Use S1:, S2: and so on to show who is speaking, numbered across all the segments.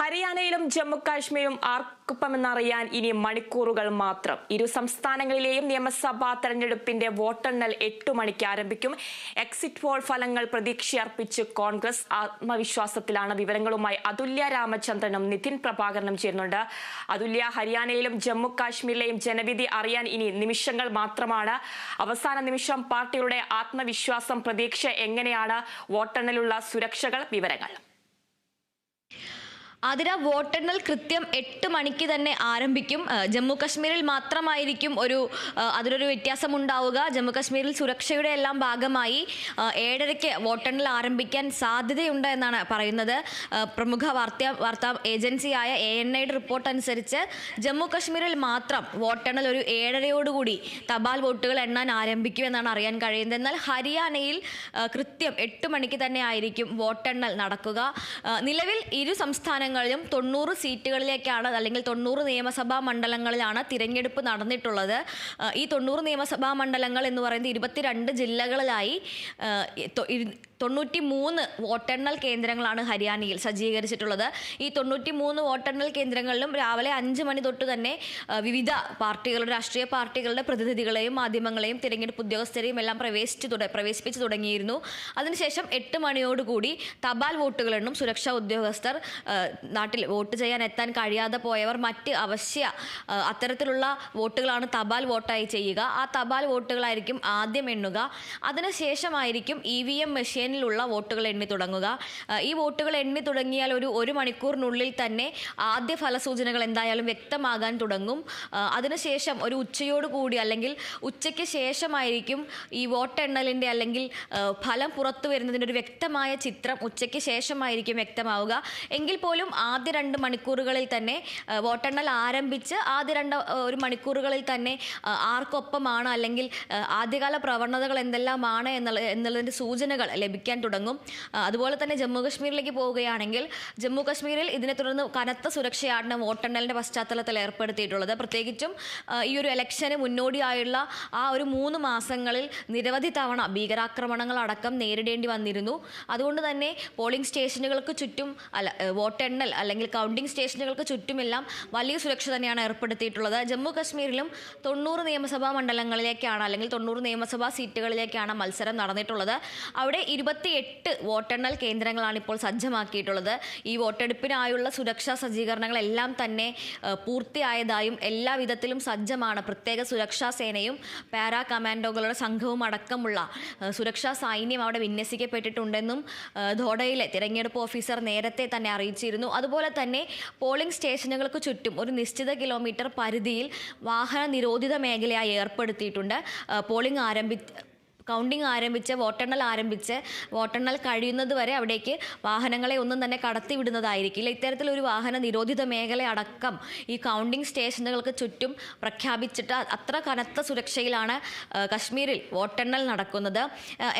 S1: ഹരിയാനയിലും ജമ്മു കാശ്മീരും ആർക്കൊപ്പമെന്നറിയാൻ ഇനി മണിക്കൂറുകൾ മാത്രം. ഇരു സംസ്ഥാനങ്ങളിലെയും നിയമസഭാ തെരഞ്ഞെടുപ്പിന്റെ വോട്ടെണ്ണൽ എട്ടു മണിക്ക് ആരംഭിക്കും. എക്സിറ്റ് പോൾ ഫലങ്ങൾ പ്രതീക്ഷയർപ്പിച്ച് കോൺഗ്രസ് ആത്മവിശ്വാസത്തിലാണ്. വിവരങ്ങളുമായി അതുല്യ രാമചന്ദ്രനും നിതിൻ പ്രഭാകരനും ചേരുന്നുണ്ട്. അതുല്യ ഹരിയാനയിലും ജമ്മു കാശ്മീരിലെയും ജനവിധി അറിയാൻ ഇനി നിമിഷങ്ങൾ മാത്രമാണ്. അവസാന നിമിഷം പാർട്ടിയുടെ ആത്മവിശ്വാസം പ്രതീക്ഷ എങ്ങനെയാണ്? വോട്ടെണ്ണലുള്ള സുരക്ഷകൾ വിവരങ്ങൾ.
S2: അതിര വോട്ടെണ്ണൽ കൃത്യം എട്ട് മണിക്ക് തന്നെ ആരംഭിക്കും. ജമ്മു കശ്മീരിൽ മാത്രമായിരിക്കും ഒരു അതിനൊരു വ്യത്യാസം ഉണ്ടാവുക ജമ്മു കശ്മീരിൽ സുരക്ഷയുടെ എല്ലാം ഭാഗമായി ഏഴരയ്ക്ക് വോട്ടെണ്ണൽ ആരംഭിക്കാൻ സാധ്യതയുണ്ട് എന്നാണ് പറയുന്നത്. പ്രമുഖ വാർത്താ വാർത്താ ഏജൻസിയായ എ എൻ ഐയുടെ റിപ്പോർട്ട് അനുസരിച്ച് ജമ്മു കശ്മീരിൽ മാത്രം വോട്ടെണ്ണൽ ഒരു ഏഴരയോടുകൂടി തപാൽ വോട്ടുകൾ എണ്ണാൻ ആരംഭിക്കുമെന്നാണ് അറിയാൻ കഴിയുന്നത്. എന്നാൽ ഹരിയാനയിൽ കൃത്യം എട്ട് മണിക്ക് തന്നെ ആയിരിക്കും വോട്ടെണ്ണൽ നടക്കുക. നിലവിൽ ഇരു സംസ്ഥാനങ്ങളിലും തൊണ്ണൂറ് സീറ്റുകളിലേക്കാണ് അല്ലെങ്കിൽ തൊണ്ണൂറ് നിയമസഭാ മണ്ഡലങ്ങളിലാണ് തിരഞ്ഞെടുപ്പ് നടന്നിട്ടുള്ളത്. ഈ തൊണ്ണൂറ് നിയമസഭാ മണ്ഡലങ്ങൾ എന്ന് പറയുന്നത് ഇരുപത്തിരണ്ട് ജില്ലകളിലായി തൊണ്ണൂറ്റി മൂന്ന് വോട്ടെണ്ണൽ കേന്ദ്രങ്ങളാണ് ഹരിയാനയിൽ സജ്ജീകരിച്ചിട്ടുള്ളത്. ഈ തൊണ്ണൂറ്റി മൂന്ന് വോട്ടെണ്ണൽ കേന്ദ്രങ്ങളിലും രാവിലെ അഞ്ച് മണി തൊട്ട് തന്നെ വിവിധ പാർട്ടികളുടെ രാഷ്ട്രീയ പാർട്ടികളുടെ പ്രതിനിധികളെയും മാധ്യമങ്ങളെയും തിരഞ്ഞെടുപ്പ് ഉദ്യോഗസ്ഥരെയും എല്ലാം പ്രവേശിച്ചു തുട പ്രവേശിപ്പിച്ചു തുടങ്ങിയിരുന്നു. അതിനുശേഷം എട്ട് മണിയോടുകൂടി തപാൽ വോട്ടുകളെണ്ണും സുരക്ഷാ ഉദ്യോഗസ്ഥർ നാട്ടിൽ വോട്ട് ചെയ്യാൻ എത്താൻ കഴിയാതെ പോയവർ മറ്റ് അവശ്യ അത്തരത്തിലുള്ള വോട്ടുകളാണ് തപാൽ വോട്ടായി ചെയ്യുക. ആ തപാൽ വോട്ടുകളായിരിക്കും ആദ്യം എണ്ണുക. അതിനുശേഷമായിരിക്കും ഇ വി എം മെഷീനിലുള്ള വോട്ടുകൾ എണ്ണി തുടങ്ങുക. ഈ വോട്ടുകൾ എണ്ണി തുടങ്ങിയാൽ ഒരു ഒരു മണിക്കൂറിനുള്ളിൽ തന്നെ ആദ്യ ഫലസൂചനകൾ എന്തായാലും വ്യക്തമാകാൻ തുടങ്ങും. അതിനുശേഷം ഒരു ഉച്ചയോട് കൂടി അല്ലെങ്കിൽ ഉച്ചയ്ക്ക് ശേഷമായിരിക്കും ഈ വോട്ടെണ്ണലിന്റെ അല്ലെങ്കിൽ ഫലം പുറത്തു വരുന്നതിന്റെ ഒരു വ്യക്തമായ ചിത്രം ഉച്ചയ്ക്ക് ശേഷമായിരിക്കും വ്യക്തമാവുക. എങ്കിൽ പോലും ആദ്യ രണ്ട് മണിക്കൂറുകളിൽ തന്നെ വോട്ടെണ്ണൽ ആരംഭിച്ച് ആദ്യ രണ്ട് ഒരു മണിക്കൂറുകളിൽ തന്നെ ആർക്കൊപ്പമാണ് അല്ലെങ്കിൽ ആദ്യകാല പ്രവണതകൾ എന്തെല്ലാമാണ് എന്നുള്ള എന്നുള്ളതിന്റെ സൂചനകൾ ലഭിക്കാൻ തുടങ്ങും. അതുപോലെ തന്നെ ജമ്മു കാശ്മീരിലേക്ക് പോവുകയാണെങ്കിൽ ജമ്മു കാശ്മീരിൽ ഇതിനെ തുടർന്ന് കനത്ത സുരക്ഷയാണ് വോട്ടെണ്ണലിന്റെ പശ്ചാത്തലത്തിൽ ഏർപ്പെടുത്തിയിട്ടുള്ളത്. പ്രത്യേകിച്ചും ഈ ഒരു ഇലക്ഷന് മുന്നോടിയായുള്ള ആ ഒരു മൂന്ന് മാസങ്ങളിൽ നിരവധി തവണ ഭീകരാക്രമണങ്ങൾ അടക്കം നേരിടേണ്ടി വന്നിരുന്നു. അതുകൊണ്ട് തന്നെ പോളിംഗ് സ്റ്റേഷനുകൾക്ക് ചുറ്റും അല്ല വോട്ടെണ്ണൽ അല്ലെങ്കിൽ കൗണ്ടിംഗ് സ്റ്റേഷനുകൾക്ക് ചുറ്റുമെല്ലാം വലിയ സുരക്ഷ തന്നെയാണ് ഏർപ്പെടുത്തിയിട്ടുള്ളത്. ജമ്മു കശ്മീരിലും തൊണ്ണൂറ് നിയമസഭാ മണ്ഡലങ്ങളിലേക്കാണ് അല്ലെങ്കിൽ തൊണ്ണൂറ് നിയമസഭാ സീറ്റുകളിലേക്കാണ് മത്സരം നടന്നിട്ടുള്ളത്. അവിടെ ഇരുപത്തിയെട്ട് വോട്ടെണ്ണൽ കേന്ദ്രങ്ങളാണ് ഇപ്പോൾ സജ്ജമാക്കിയിട്ടുള്ളത്. ഈ വോട്ടെടുപ്പിനായുള്ള സുരക്ഷാ സജ്ജീകരണങ്ങളെല്ലാം തന്നെ പൂർത്തിയായതായും എല്ലാ വിധത്തിലും സജ്ജമാണ്. പ്രത്യേക സുരക്ഷാ സേനയും പാരാ കമാൻഡോകളുടെ സംഘവും അടക്കമുള്ള സുരക്ഷാ സൈന്യം അവിടെ വിന്യസിക്കപ്പെട്ടിട്ടുണ്ടെന്നും ധോഡയിലെ തിരഞ്ഞെടുപ്പ് ഓഫീസർ നേരത്തെ തന്നെ അറിയിച്ചിരുന്നു. അതുപോലെ തന്നെ പോളിംഗ് സ്റ്റേഷനുകൾക്ക് ചുറ്റും ഒരു നിശ്ചിത കിലോമീറ്റർ പരിധിയിൽ വാഹന നിരോധിത മേഖലയായി ഏർപ്പെടുത്തിയിട്ടുണ്ട്. പോളിംഗ് ആരംഭി കൗണ്ടിംഗ് ആരംഭിച്ച് വോട്ടെണ്ണൽ ആരംഭിച്ച് വോട്ടെണ്ണൽ കഴിയുന്നത് വരെ അവിടേക്ക് വാഹനങ്ങളെ ഒന്നും തന്നെ കടത്തിവിടുന്നതായിരിക്കില്ല ഇത്തരത്തിലൊരു വാഹന നിരോധിത മേഖല അടക്കം ഈ കൗണ്ടിംഗ് സ്റ്റേഷനുകൾക്ക് ചുറ്റും പ്രഖ്യാപിച്ചിട്ട് അത്ര കനത്ത സുരക്ഷയിലാണ് കശ്മീരിൽ വോട്ടെണ്ണൽ നടക്കുന്നത്.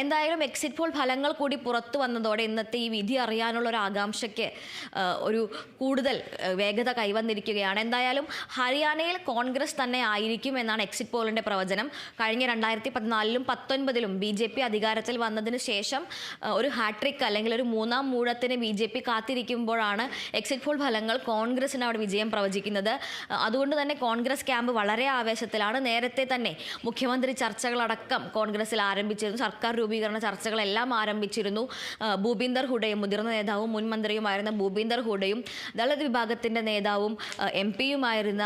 S2: എന്തായാലും എക്സിറ്റ് പോൾ ഫലങ്ങൾ കൂടി പുറത്തു വന്നതോടെ ഇന്നത്തെ ഈ വിധി അറിയാനുള്ള ഒരു ആകാംക്ഷയ്ക്ക് ഒരു കൂടുതൽ വേഗത കൈവന്നിരിക്കുകയാണ്. എന്തായാലും ഹരിയാനയിൽ കോൺഗ്രസ് തന്നെ ആയിരിക്കും എന്നാണ് എക്സിറ്റ് പോളിന്റെ പ്രവചനം. കഴിഞ്ഞ രണ്ടായിരത്തി പതിനാലിലും പത്തൊൻപതിലും ബി ജെ പി അധികാരത്തിൽ വന്നതിന് ശേഷം ഒരു ഹാട്രിക് അല്ലെങ്കിൽ ഒരു മൂന്നാം മൂഴത്തിന് ബി ജെ പി കാത്തിരിക്കുമ്പോഴാണ് എക്സിറ്റ് പോൾ ഫലങ്ങൾ കോൺഗ്രസിന് അവിടെ വിജയം പ്രവചിക്കുന്നത്. അതുകൊണ്ട് തന്നെ കോൺഗ്രസ് ക്യാമ്പ് വളരെ ആവേശത്തിലാണ്. നേരത്തെ തന്നെ മുഖ്യമന്ത്രി ചർച്ചകളടക്കം കോൺഗ്രസിൽ ആരംഭിച്ചിരുന്നു. സർക്കാർ രൂപീകരണ ചർച്ചകളെല്ലാം ആരംഭിച്ചിരുന്നു. ഭൂപീന്ദർ ഹുഡയും മുതിർന്ന നേതാവും മുൻ മന്ത്രിയുമായിരുന്ന ഭൂപീന്ദർ ഹുഡയും ദളിത് വിഭാഗത്തിന്റെ നേതാവും എം പിയുമായിരുന്ന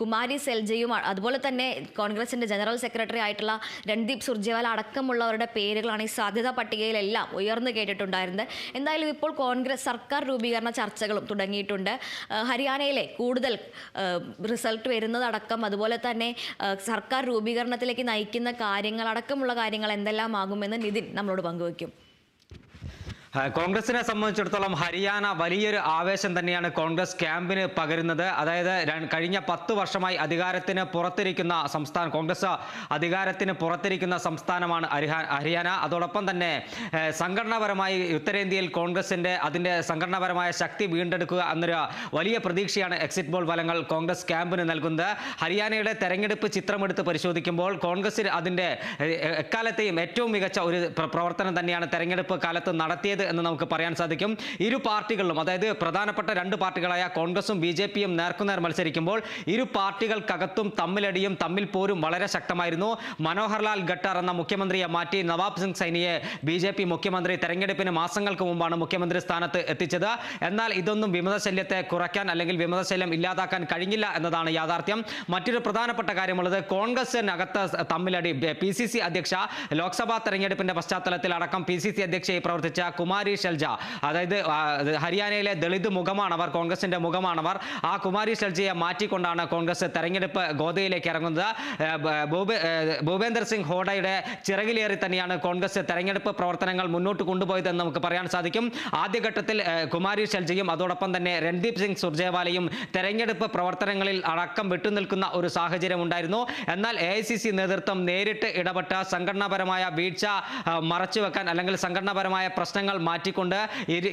S2: കുമാരി സെൽജയും അതുപോലെ തന്നെ കോൺഗ്രസിന്റെ ജനറൽ സെക്രട്ടറി ആയിട്ടുള്ള രൺദീപ് സുർജേവാല അടക്കമുള്ളവരുടെ പേരുകളാണ് ഈ സാധ്യതാ പട്ടികയിലെല്ലാം ഉയർന്നു കേട്ടിട്ടുണ്ടായിരുന്നത്. എന്തായാലും ഇപ്പോൾ കോൺഗ്രസ് സർക്കാർ രൂപീകരണ ചർച്ചകളും തുടങ്ങിയിട്ടുണ്ട്. ഹരിയാനയിലെ കൂടുതൽ റിസൾട്ട് വരുന്നതടക്കം അതുപോലെ തന്നെ സർക്കാർ രൂപീകരണത്തിലേക്ക് നയിക്കുന്ന കാര്യങ്ങൾ അടക്കമുള്ള കാര്യങ്ങൾ എന്തെല്ലാം ആകുമെന്ന് നിതിൻ നമ്മളോട് പങ്കുവയ്ക്കും.
S3: കോൺഗ്രസിനെ സംബന്ധിച്ചിടത്തോളം ഹരിയാന വലിയൊരു ആവേശം തന്നെയാണ് കോൺഗ്രസ് ക്യാമ്പിന് പകരുന്നത്. അതായത് കഴിഞ്ഞ പത്ത് വർഷമായി അധികാരത്തിന് പുറത്തിരിക്കുന്ന സംസ്ഥാന കോൺഗ്രസ് അധികാരത്തിന് പുറത്തിരിക്കുന്ന സംസ്ഥാനമാണ് ഹരിയാന. അതോടൊപ്പം തന്നെ സംഘടനാപരമായി ഉത്തരേന്ത്യയിൽ കോൺഗ്രസിന്റെ അതിന്റെ സംഘടനാപരമായ ശക്തി വീണ്ടെടുക്കുക എന്നൊരു വലിയ പ്രതീക്ഷയാണ് എക്സിറ്റ് പോൾ ഫലങ്ങൾ കോൺഗ്രസ് ക്യാമ്പിന് നൽകുന്നത്. ഹരിയാനയുടെ തെരഞ്ഞെടുപ്പ് ചിത്രമെടുത്ത് പരിശോധിക്കുമ്പോൾ കോൺഗ്രസിന് അതിന്റെ ഏഹ്, എക്കാലത്തെയും ഏറ്റവും മികച്ച ഒരു പ്ര- പ്രവർത്തനം തന്നെയാണ് തെരഞ്ഞെടുപ്പ് കാലത്ത് നടത്തിയത്. ചുരുങ്ങിയത് എന്ന് നമുക്ക് പറയാൻ സാധിക്കും. ഇരു പാർട്ടികളിലും അതായത് പ്രധാനപ്പെട്ട രണ്ട് പാർട്ടികളായ കോൺഗ്രസും ബി ജെ പിയും നേർക്കുനേർ മത്സരിക്കുമ്പോൾ ഇരു പാർട്ടികൾക്കകത്തും തമ്മിലടിയും തമ്മിൽ പോരും വളരെ ശക്തമായിരുന്നു. മനോഹർലാൽ ഖട്ടർ എന്ന മുഖ്യമന്ത്രിയെ മാറ്റി നവാബ് സിംഗ് സൈനിയെ ബി ജെ പി മുഖ്യമന്ത്രി തെരഞ്ഞെടുപ്പിന് മാസങ്ങൾക്ക് മുമ്പാണ് മുഖ്യമന്ത്രി സ്ഥാനത്ത് എത്തിച്ചത്. എന്നാൽ ഇതൊന്നും വിമതശല്യത്തെ കുറയ്ക്കാൻ അല്ലെങ്കിൽ വിമതശല്യം ഇല്ലാതാക്കാൻ കഴിഞ്ഞില്ല എന്നതാണ് യാഥാർത്ഥ്യം. മറ്റൊരു പ്രധാനപ്പെട്ട കാര്യമുള്ളത് കോൺഗ്രസിനകത്ത് തമ്മിലടി. പി സി സി അധ്യക്ഷ ലോക്സഭാ തെരഞ്ഞെടുപ്പിന്റെ പശ്ചാത്തലത്തിൽ അടക്കം പി സി സി അധ്യക്ഷയായി പ്രവർത്തിച്ച കുമാരി ഷെൽജ. അതായത് ഹരിയാനയിലെ ദളിത് മുഖമാണവർ കോൺഗ്രസിന്റെ മുഖമാണവർ ആ കുമാരി ഷെൽജയെ മാറ്റിക്കൊണ്ടാണ് കോൺഗ്രസ് തെരഞ്ഞെടുപ്പ് ഗോദയിലേക്ക് ഇറങ്ങുന്നത്. ഭൂപേന്ദർ സിംഗ് ഹോഡയുടെ ചിറകിലേറി തന്നെയാണ് കോൺഗ്രസ് തെരഞ്ഞെടുപ്പ് പ്രവർത്തനങ്ങൾ മുന്നോട്ട് കൊണ്ടുപോയതെന്ന് നമുക്ക് പറയാൻ സാധിക്കും. ആദ്യഘട്ടത്തിൽ കുമാരി ഷെൽജയും അതോടൊപ്പം തന്നെ രൺദീപ് സിംഗ് സുർജേവാലയും തെരഞ്ഞെടുപ്പ് പ്രവർത്തനങ്ങളിൽ അടക്കം വിട്ടുനിൽക്കുന്ന ഒരു സാഹചര്യം ഉണ്ടായിരുന്നു. എന്നാൽ എ നേതൃത്വം നേരിട്ട് ഇടപെട്ട സംഘടനാപരമായ വീഴ്ച മറച്ചുവെക്കാൻ അല്ലെങ്കിൽ സംഘടനാപരമായ പ്രശ്നങ്ങൾ മാറ്റിക്കൊണ്ട്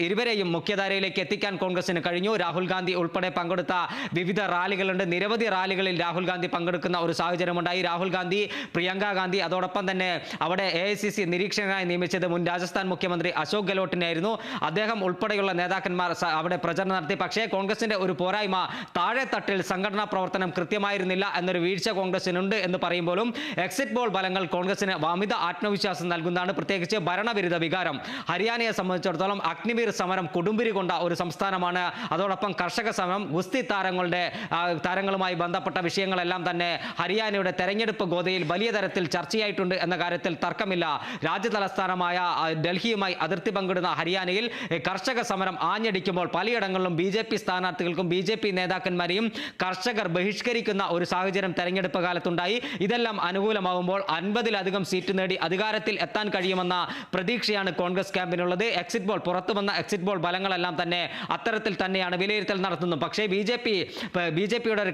S3: ഇരുവരെയും മുഖ്യധാരയിലേക്ക് എത്തിക്കാൻ കോൺഗ്രസിന് കഴിഞ്ഞു. രാഹുൽ ഗാന്ധി ഉൾപ്പെടെ പങ്കെടുത്ത വിവിധ റാലികളുണ്ട്. നിരവധി റാലികളിൽ രാഹുൽ ഗാന്ധി പങ്കെടുക്കുന്ന ഒരു സാഹചര്യമുണ്ടായി. രാഹുൽ ഗാന്ധി പ്രിയങ്ക ഗാന്ധി അതോടൊപ്പം തന്നെ അവിടെ എ നിരീക്ഷകനായി നിയമിച്ചത് മുൻ രാജസ്ഥാൻ മുഖ്യമന്ത്രി അശോക് ഗെഹ്ലോട്ടിനായിരുന്നു അദ്ദേഹം ഉൾപ്പെടെയുള്ള നേതാക്കന്മാർ അവിടെ പ്രചരണം നടത്തി. പക്ഷേ കോൺഗ്രസിന്റെ ഒരു പോരായ്മ താഴെ തട്ടിൽ സംഘടനാ പ്രവർത്തനം കൃത്യമായിരുന്നില്ല എന്നൊരു വീഴ്ച കോൺഗ്രസിനുണ്ട് എന്ന് പറയുമ്പോഴും എക്സിറ്റ് പോൾ ഫലങ്ങൾ കോൺഗ്രസിന് അമിത ആത്മവിശ്വാസം നൽകുന്നതാണ്. പ്രത്യേകിച്ച് ഭരണവിരുദ്ധ വികാരം. ഹരിയാനയെ സംബന്ധിച്ചിടത്തോളം അഗ്നിവീർ സമരം കൊടുമ്പിരി കൊണ്ട ഒരു സംസ്ഥാനമാണ്. അതോടൊപ്പം കർഷക സമരം ഗുസ്തി താരങ്ങളുടെ താരങ്ങളുമായി ബന്ധപ്പെട്ട വിഷയങ്ങളെല്ലാം തന്നെ ഹരിയാനയുടെ തെരഞ്ഞെടുപ്പ് ഗോതയിൽ വലിയ തരത്തിൽ ചർച്ചയായിട്ടുണ്ട് എന്ന കാര്യത്തിൽ തർക്കമില്ല. രാജ്യതലസ്ഥാനമായ ഡൽഹിയുമായി അതിർത്തി പങ്കിടുന്ന ഹരിയാനയിൽ കർഷക സമരം ആഞ്ഞടിക്കുമ്പോൾ പലയിടങ്ങളിലും ബി ജെ പി സ്ഥാനാർത്ഥികൾക്കും ബി ജെ പി നേതാക്കന്മാരെയും കർഷകർ ബഹിഷ്കരിക്കുന്ന ഒരു സാഹചര്യം തെരഞ്ഞെടുപ്പ് കാലത്തുണ്ടായി. ഇതെല്ലാം അനുകൂലമാകുമ്പോൾ അൻപതിലധികം സീറ്റ് നേടി അധികാരത്തിൽ എത്താൻ കഴിയുമെന്ന പ്രതീക്ഷയാണ് കോൺഗ്രസ് ക്യാമ്പിനുള്ളത്. എക്സിറ്റ് പോൾ പുറത്തു വന്ന എക്സിറ്റ് പോൾ ഫലങ്ങളെല്ലാം തന്നെ അത്തരത്തിൽ തന്നെയാണ് വിലയിരുത്തൽ നടത്തുന്നത്. പക്ഷേ B J P B J പിയുടെ ഒരു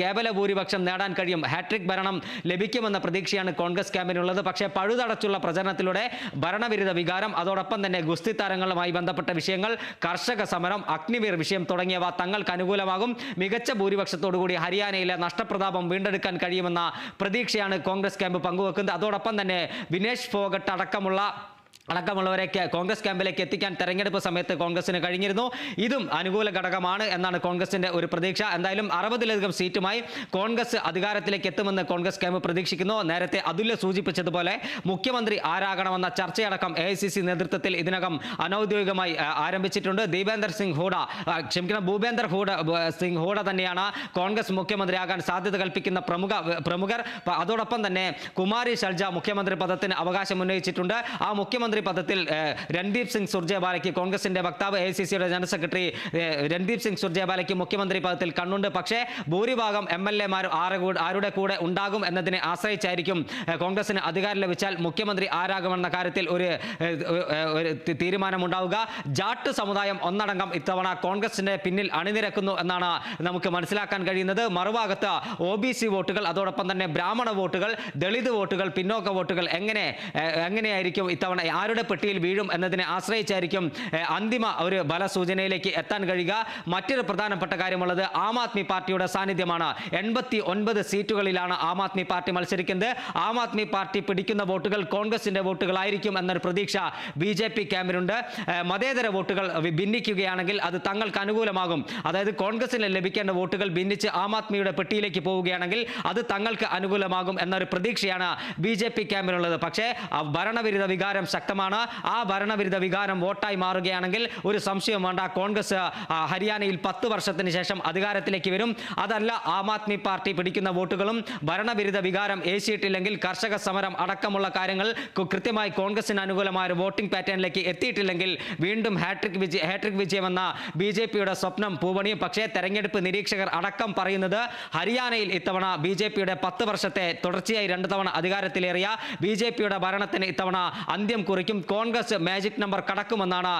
S3: കേവല ഭൂരിപക്ഷം നേടാൻ കഴിയും. ഹാട്രിക് ഭരണം ലഭിക്കുമെന്ന പ്രതീക്ഷയാണ് കോൺഗ്രസ് ക്യാമ്പിനുള്ളത്. പക്ഷേ പഴുതടച്ചുള്ള പ്രചരണത്തിലൂടെ ഭരണവിരുദ്ധ വികാരം അതോടൊപ്പം തന്നെ ഗുസ്തി താരങ്ങളുമായി ബന്ധപ്പെട്ട വിഷയങ്ങൾ കർഷക സമരം അഗ്നിവീർ വിഷയം തുടങ്ങിയവ തങ്ങൾക്ക് അനുകൂലമാകും. മികച്ച ഭൂരിപക്ഷത്തോടുകൂടി ഹരിയാനയിലെ നഷ്ടപ്രതാപം വീണ്ടെടുക്കാൻ കഴിയുമെന്ന പ്രതീക്ഷയാണ് കോൺഗ്രസ് ക്യാമ്പ് പങ്കുവെക്കുന്നത്. അതോടൊപ്പം തന്നെ വിനേഷ് ഫോഗട്ട് അടക്കമുള്ള അടക്കമുള്ളവരെ കോൺഗ്രസ് ക്യാമ്പിലേക്ക് എത്തിക്കാൻ തെരഞ്ഞെടുപ്പ് സമയത്ത് കോൺഗ്രസിന് കഴിഞ്ഞിരുന്നു. ഇതും അനുകൂല ഘടകമാണ് എന്നാണ് കോൺഗ്രസിന്റെ ഒരു പ്രതീക്ഷ. എന്തായാലും അറുപതിലധികം സീറ്റുമായി കോൺഗ്രസ് അധികാരത്തിലേക്ക് എത്തുമെന്ന് കോൺഗ്രസ് ക്യാമ്പ് പ്രതീക്ഷിക്കുന്നു. നേരത്തെ അതുല്യ സൂചിപ്പിച്ചതുപോലെ മുഖ്യമന്ത്രി ആരാകണമെന്ന ചർച്ചയടക്കം എ നേതൃത്വത്തിൽ ഇതിനകം അനൌദ്യോഗികമായി ആരംഭിച്ചിട്ടുണ്ട്. ദീപേന്ദർ സിംഗ് ഹൂഡ ക്ഷമിക്കണം ഭൂപേന്ദർ ഹൂഡ സിംഗ് ഹൂഡ തന്നെയാണ് കോൺഗ്രസ് മുഖ്യമന്ത്രിയാകാൻ സാധ്യത കൽപ്പിക്കുന്ന പ്രമുഖ പ്രമുഖർ. അതോടൊപ്പം തന്നെ കുമാരി ഷൽജ മുഖ്യമന്ത്രി പദത്തിന് അവകാശം ഉന്നയിച്ചിട്ടുണ്ട്. ആ മുഖ്യമന്ത്രി പദത്തിൽ ഏഹ്, രൺദീപ് സിംഗ് സുർജേവാലയ്ക്ക് കോൺഗ്രസിന്റെ വക്താവ് എ സി സിയുടെ ജനറൽ സെക്രട്ടറി രൺദീപ് സിംഗ് സുർജേവാലയ്ക്ക് മുഖ്യമന്ത്രി പദത്തിൽ കണ്ണുണ്ട്. പക്ഷേ ഭൂരിഭാഗം എം എൽ ആരുടെ കൂടെ ഉണ്ടാകും എന്നതിനെ ആശ്രയിച്ചായിരിക്കും കോൺഗ്രസിന് അധികാരം ലഭിച്ചാൽ മുഖ്യമന്ത്രി ആരാകുമെന്ന കാര്യത്തിൽ ഒരു തീരുമാനമുണ്ടാവുക. ജാട്ട് സമുദായം ഒന്നടങ്കം ഇത്തവണ കോൺഗ്രസിന്റെ പിന്നിൽ അണിനിരക്കുന്നു എന്നാണ് നമുക്ക് മനസ്സിലാക്കാൻ കഴിയുന്നത്. മറുഭാഗത്ത് ഒ ബി സി വോട്ടുകൾ അതോടൊപ്പം തന്നെ ബ്രാഹ്മണ വോട്ടുകൾ ദളിത് വോട്ടുകൾ പിന്നോക്ക വോട്ടുകൾ എങ്ങനെ എങ്ങനെയായിരിക്കും ഇത്തവണ ആരുടെ പെട്ടിയിൽ വീഴും എന്നതിനെ ആശ്രയിച്ചായിരിക്കും അന്തിമ ഒരു ബലസൂചനയിലേക്ക് എത്താൻ കഴിയുക. മറ്റൊരു പ്രധാനപ്പെട്ട കാര്യമുള്ളത് ആം ആദ്മി പാർട്ടിയുടെ സാന്നിധ്യമാണ്. എൺപത്തി ഒൻപത് സീറ്റുകളിലാണ് ആം ആദ്മി പാർട്ടി മത്സരിക്കുന്നത്. ആം ആദ്മി പാർട്ടി പിടിക്കുന്ന വോട്ടുകൾ കോൺഗ്രസിന്റെ വോട്ടുകളായിരിക്കും എന്നൊരു പ്രതീക്ഷ ബി ജെ പി ക്യാമ്പിനുണ്ട്. മതേതര വോട്ടുകൾ ഭിന്നിക്കുകയാണെങ്കിൽ അത് തങ്ങൾക്ക് അനുകൂലമാകും. അതായത് കോൺഗ്രസിന് ലഭിക്കേണ്ട വോട്ടുകൾ ഭിന്നിച്ച് ആം ആദ്മിയുടെ പെട്ടിയിലേക്ക് പോവുകയാണെങ്കിൽ അത് തങ്ങൾക്ക് അനുകൂലമാകും എന്നൊരു പ്രതീക്ഷയാണ് ബി ജെ പി ക്യാമ്പിനുള്ളത്. പക്ഷേ ഭരണവിരുദ്ധ വികാരം ശക്തമാണ് ആ ഭരണവിരുദ്ധ വികാരം വോട്ടായി മാറുകയാണെങ്കിൽ ഒരു സംശയം വേണ്ട. കോൺഗ്രസ് ഹരിയാനയിൽ പത്ത് വർഷത്തിന് ശേഷം അധികാരത്തിലേക്ക് വരും. അതല്ല ആം ആദ്മി പാർട്ടി പിടിക്കുന്ന വോട്ടുകളും ഭരണവിരുദ്ധ വികാരം ഏശിയിട്ടില്ലെങ്കിൽ കർഷക സമരം അടക്കമുള്ള കാര്യങ്ങൾ കൃത്യമായി കോൺഗ്രസിന് അനുകൂലമായ വോട്ടിംഗ് പാറ്റേണിലേക്ക് എത്തിയിട്ടില്ലെങ്കിൽ വീണ്ടും ഹാട്രിക് വിജയ ഹാട്രിക് വിജയമെന്ന ബി ജെ പിയുടെ സ്വപ്നം പൂവണിയും. പക്ഷേ തെരഞ്ഞെടുപ്പ് നിരീക്ഷകർ അടക്കം പറയുന്നത് ഹരിയാനയിൽ ഇത്തവണ ബി ജെ പിയുടെ പത്ത് വർഷത്തെ തുടർച്ചയായി രണ്ടു തവണ അധികാരത്തിലേറിയ ബി ജെ പിയുടെ ഭരണത്തിന് ഇത്തവണ അന്ത്യം കുറിക്കും കോൺഗ്രസ് മാജിക് നമ്പർ കടക്കുമെന്നാണ്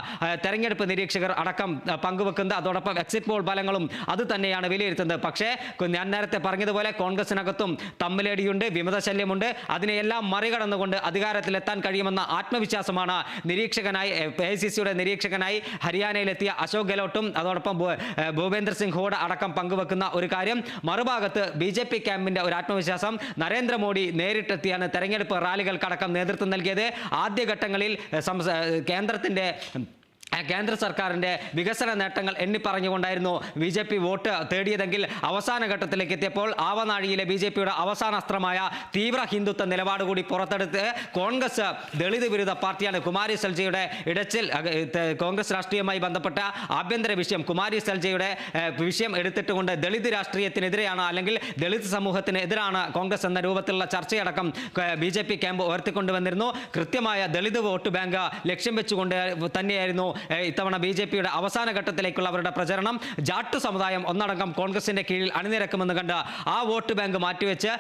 S3: തെരഞ്ഞെടുപ്പ് നിരീക്ഷകർ അടക്കം പങ്കുവെക്കുന്നത്. അതോടൊപ്പം എക്സിറ്റ് പോൾ ഫലങ്ങളും അത് തന്നെയാണ് വിലയിരുത്തുന്നത്. പക്ഷേ ഞാൻ നേരത്തെ പറഞ്ഞതുപോലെ കോൺഗ്രസിനകത്തും തമ്മിലേടിയുണ്ട് വിമതശല്യമുണ്ട്. അതിനെയെല്ലാം മറികടന്നുകൊണ്ട് അധികാരത്തിലെത്താൻ കഴിയുമെന്ന ആത്മവിശ്വാസമാണ് നിരീക്ഷകനായി എ സി സിയുടെ നിരീക്ഷകനായി ഹരിയാനയിലെത്തിയ അശോക് ഗെഹ്ലോട്ടും അതോടൊപ്പം ഭൂപേന്ദ്ര സിംഗ് ഹൂഡ അടക്കം പങ്കുവെക്കുന്ന ഒരു കാര്യം മറുഭാഗത്ത് ബി ജെ പി ക്യാമ്പിന്റെ ഒരു ആത്മവിശ്വാസം നരേന്ദ്രമോദി നേരിട്ടെത്തിയാണ് തെരഞ്ഞെടുപ്പ് റാലികൾക്കടക്കം നേതൃത്വം നൽകിയത്. ആദ്യഘട്ട ഘട്ടങ്ങളിൽ ഏഹ്, കേന്ദ്ര സർക്കാരിന്റെ വികസന നേട്ടങ്ങൾ എണ്ണി പറഞ്ഞുകൊണ്ടായിരുന്നു ബി ജെ പി വോട്ട് തേടിയതെങ്കിൽ അവസാന ഘട്ടത്തിലേക്ക് എത്തിയപ്പോൾ ആവനാഴിയിലെ ബി ജെ പിയുടെ അവസാന അസ്ത്രമായ തീവ്ര ഹിന്ദുത്വ നിലപാട് കൂടി പുറത്തെടുത്ത് കോൺഗ്രസ് ദളിത് വിരുദ്ധ പാർട്ടിയാണ് കുമാരി സെൽജയുടെ ഇടച്ചിൽ കോൺഗ്രസ് രാഷ്ട്രീയവുമായി ബന്ധപ്പെട്ട ആഭ്യന്തര വിഷയം കുമാരി സെൽജയുടെ വിഷയം എടുത്തിട്ടുകൊണ്ട് ദളിത് രാഷ്ട്രീയത്തിനെതിരെയാണ് അല്ലെങ്കിൽ ദളിത് സമൂഹത്തിന് എതിരാണ് കോൺഗ്രസ് എന്ന രൂപത്തിലുള്ള ചർച്ചയടക്കം ബി ജെ പി ക്യാമ്പ് ഉയർത്തിക്കൊണ്ടുവന്നിരുന്നു. കൃത്യമായ ദളിത് വോട്ട് ബാങ്ക് ലക്ഷ്യം വെച്ചുകൊണ്ട് തന്നെയായിരുന്നു ഇത്തവണ ബി ജെ പിയുടെ അവസാന ഘട്ടത്തിലേക്കുള്ള അവരുടെ പ്രചരണം ജാട്ട് സമുദായം ഒന്നടങ്കം കോൺഗ്രസിന്റെ കീഴിൽ അണിനിരക്കുമെന്ന് കണ്ട് ആ വോട്ട് ബാങ്ക് മാറ്റിവെച്ച്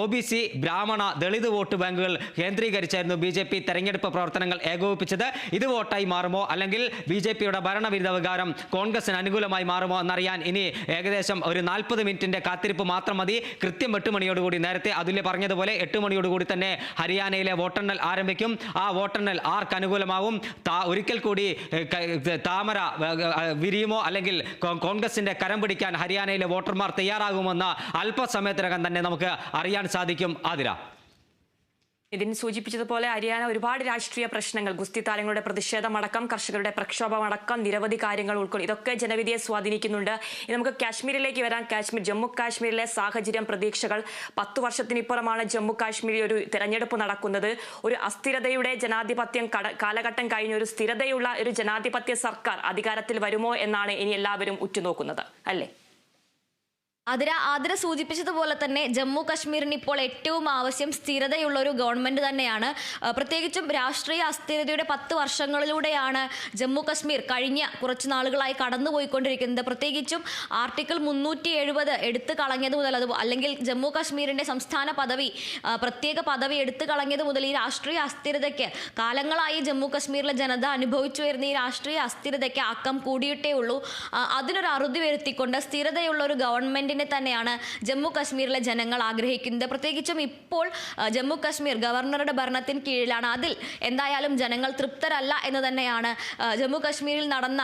S3: ഒ ബി സി ബ്രാഹ്മണ ദളിത് വോട്ട് ബാങ്കുകൾ കേന്ദ്രീകരിച്ചായിരുന്നു ബി ജെ പി തെരഞ്ഞെടുപ്പ് പ്രവർത്തനങ്ങൾ ഏകോപിപ്പിച്ചത്. ഇത് വോട്ടായി മാറുമോ? അല്ലെങ്കിൽ ബി ജെ പിയുടെ ഭരണവിരുദ്ധ വികാരം കോൺഗ്രസിന് അനുകൂലമായി മാറുമോ എന്നറിയാൻ ഇനി ഏകദേശം ഒരു നാൽപ്പത് മിനിറ്റിന്റെ കാത്തിരിപ്പ് മാത്രം മതി. കൃത്യം എട്ട് മണിയോടുകൂടി നേരത്തെ അതുല്യ പറഞ്ഞതുപോലെ എട്ട് മണിയോടുകൂടി തന്നെ ഹരിയാനയിലെ വോട്ടെണ്ണൽ ആരംഭിക്കും. ആ വോട്ടെണ്ണൽ ആർക്ക് അനുകൂലമാവും? ഒരിക്കൽ കൂടി താമര വിരിയുമോ അല്ലെങ്കിൽ കോൺഗ്രസിന്റെ കരം പിടിക്കാൻ ഹരിയാനയിലെ വോട്ടർമാർ തയ്യാറാകുമെന്ന് അല്പസമയത്തിനകം തന്നെ നമുക്ക് അറിയാൻ സാധിക്കും. ആതിര.
S1: ഇതിന് സൂചിപ്പിച്ചതുപോലെ ഹരിയാന ഒരുപാട് രാഷ്ട്രീയ പ്രശ്നങ്ങൾ ഗുസ്തി താരങ്ങളുടെ പ്രതിഷേധമടക്കം കർഷകരുടെ പ്രക്ഷോഭമടക്കം നിരവധി കാര്യങ്ങൾ ഉൾക്കൊള്ളും ഇതൊക്കെ ജനവിധിയെ സ്വാധീനിക്കുന്നുണ്ട്. ഇനി നമുക്ക് കാശ്മീരിലേക്ക് വരാം. കാശ്മീർ ജമ്മു കാശ്മീരിലെ സാഹചര്യം പ്രതീക്ഷകൾ. പത്തു വർഷത്തിനിപ്പുറമാണ് ജമ്മു കാശ്മീരിൽ ഒരു തെരഞ്ഞെടുപ്പ് നടക്കുന്നത്. ഒരു അസ്ഥിരതയുടെ ജനാധിപത്യം കാലഘട്ടം കഴിഞ്ഞ ഒരു സ്ഥിരതയുള്ള ഒരു ജനാധിപത്യ സർക്കാർ അധികാരത്തിൽ വരുമോ എന്നാണ് ഇനി എല്ലാവരും ഉറ്റുനോക്കുന്നത്. അല്ലേ?
S2: അതിര ആതിര സൂചിപ്പിച്ചതുപോലെ തന്നെ ജമ്മു കശ്മീരിന് ഇപ്പോൾ ഏറ്റവും ആവശ്യം സ്ഥിരതയുള്ള ഒരു ഗവൺമെന്റ് തന്നെയാണ്. പ്രത്യേകിച്ചും രാഷ്ട്രീയ അസ്ഥിരതയുടെ പത്ത് വർഷങ്ങളിലൂടെയാണ് ജമ്മു കശ്മീർ കഴിഞ്ഞ കുറച്ച് നാളുകളായി കടന്നുപോയിക്കൊണ്ടിരിക്കുന്നത്. പ്രത്യേകിച്ചും ആർട്ടിക്കിൾ മുന്നൂറ്റി എഴുപത് എടുത്തു കളഞ്ഞത് മുതൽ അത് അല്ലെങ്കിൽ ജമ്മു കശ്മീരിന്റെ സംസ്ഥാന പദവി പ്രത്യേക പദവി എടുത്തു കളഞ്ഞത് മുതൽ ഈ രാഷ്ട്രീയ അസ്ഥിരതയ്ക്ക് കാലങ്ങളായി ജമ്മു കശ്മീരിലെ ജനത അനുഭവിച്ചു വരുന്ന ഈ രാഷ്ട്രീയ അസ്ഥിരതയ്ക്ക് അക്കം കൂടിയിട്ടേ ഉള്ളൂ. അതിനൊരു അറുതി വരുത്തിക്കൊണ്ട് സ്ഥിരതയുള്ള ഒരു ഗവൺമെന്റിനെ തന്നെയാണ് ജമ്മു കശ്മീരിലെ ജനങ്ങൾ ആഗ്രഹിക്കുന്നത്. പ്രത്യേകിച്ചും ഇപ്പോൾ ജമ്മു കശ്മീർ ഗവർണറുടെ ഭരണത്തിന് കീഴിലാണ്. അതിൽ എന്തായാലും ജനങ്ങൾ തൃപ്തരല്ല എന്ന് തന്നെയാണ് ജമ്മു കശ്മീരിൽ നടന്ന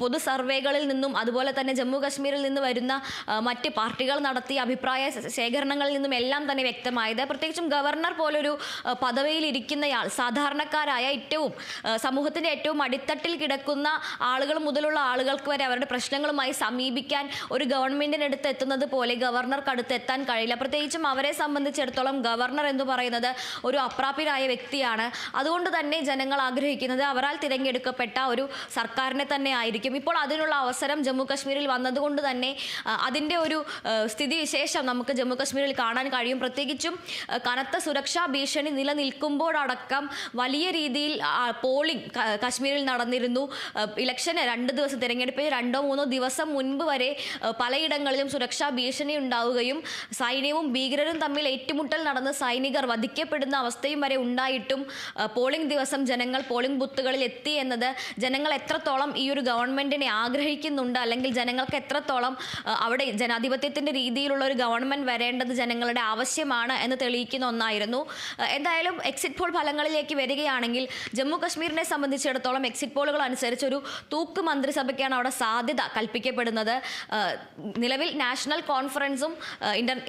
S2: പൊതു സർവേകളിൽ നിന്നും അതുപോലെ തന്നെ ജമ്മു കശ്മീരിൽ നിന്ന് വരുന്ന മറ്റ് പാർട്ടികൾ നടത്തിയ അഭിപ്രായ ശേഖരണങ്ങളിൽ നിന്നും എല്ലാം തന്നെ വ്യക്തമായത്. പ്രത്യേകിച്ചും ഗവർണർ പോലൊരു പദവിയിൽ ഇരിക്കുന്നയാൾ സാധാരണക്കാരായ ഏറ്റവും സമൂഹത്തിന്റെ ഏറ്റവും അടിത്തട്ടിൽ കിടക്കുന്ന ആളുകൾ മുതലുള്ള ആളുകൾക്ക് വരെ അവരുടെ പ്രശ്നങ്ങളുമായി സമീപിക്കാൻ ഒരു ഗവൺമെന്റിനടുത്ത് എത്തുന്നത് പോലെ ഗവർണർക്ക് അടുത്ത് എത്താൻ കഴിയില്ല. പ്രത്യേകിച്ചും അവരെ സംബന്ധിച്ചിടത്തോളം ഗവർണർ എന്ന് പറയുന്നത് ഒരു അപ്രാപ്യനായ വ്യക്തിയാണ്. അതുകൊണ്ട് തന്നെ ജനങ്ങൾ ആഗ്രഹിക്കുന്നത് അവരാൽ തിരഞ്ഞെടുക്കപ്പെട്ട ഒരു സർക്കാരിനെ തന്നെ ആയിരിക്കും. ഇപ്പോൾ അതിനുള്ള അവസരം ജമ്മു കശ്മീരിൽ വന്നതുകൊണ്ട് തന്നെ അതിന്റെ ഒരു സ്ഥിതിവിശേഷം നമുക്ക് ജമ്മു കശ്മീരിൽ കാണാൻ കഴിയും. പ്രത്യേകിച്ചും കനത്ത സുരക്ഷാ ഭീഷണി നിലനിൽക്കുമ്പോഴടക്കം വലിയ രീതിയിൽ പോളിംഗ് കശ്മീരിൽ നടന്നിരുന്നു. ഇലക്ഷന് രണ്ട് ദിവസം തിരഞ്ഞെടുപ്പിന് രണ്ടോ മൂന്നോ ദിവസം മുൻപ് വരെ പലയിടങ്ങളിലും സുരക്ഷാ ഭീഷണി ഉണ്ടാവുകയും സൈന്യവും ഭീകരരും തമ്മിൽ ഏറ്റുമുട്ടൽ നടന്ന് സൈനികർ വധിക്കപ്പെടുന്ന അവസ്ഥയും വരെ ഉണ്ടായിട്ടും പോളിംഗ് ദിവസം ജനങ്ങൾ പോളിംഗ് ബൂത്തുകളിൽ എത്തി എന്നത് ജനങ്ങൾ എത്രത്തോളം ഈ ഒരു ഗവൺമെന്റിനെ ആഗ്രഹിക്കുന്നുണ്ട് അല്ലെങ്കിൽ ജനങ്ങൾക്ക് എത്രത്തോളം അവിടെ ജനാധിപത്യത്തിന്റെ രീതിയിലുള്ള ഒരു ഗവൺമെന്റ് വരേണ്ടത് ജനങ്ങളുടെ ആവശ്യമാണ് എന്ന് തെളിയിക്കുന്ന ഒന്നായിരുന്നു. എന്തായാലും എക്സിറ്റ് പോൾ ഫലങ്ങളിലേക്ക് വരികയാണെങ്കിൽ ജമ്മു കശ്മീരിനെ സംബന്ധിച്ചിടത്തോളം എക്സിറ്റ് പോളുകൾ അനുസരിച്ച് ഒരു തൂക്ക് മന്ത്രിസഭയ്ക്കാണ് അവിടെ സാധ്യത കൽപ്പിക്കപ്പെടുന്നത്. നിലവിൽ നാഷണൽ കോൺഫറൻസും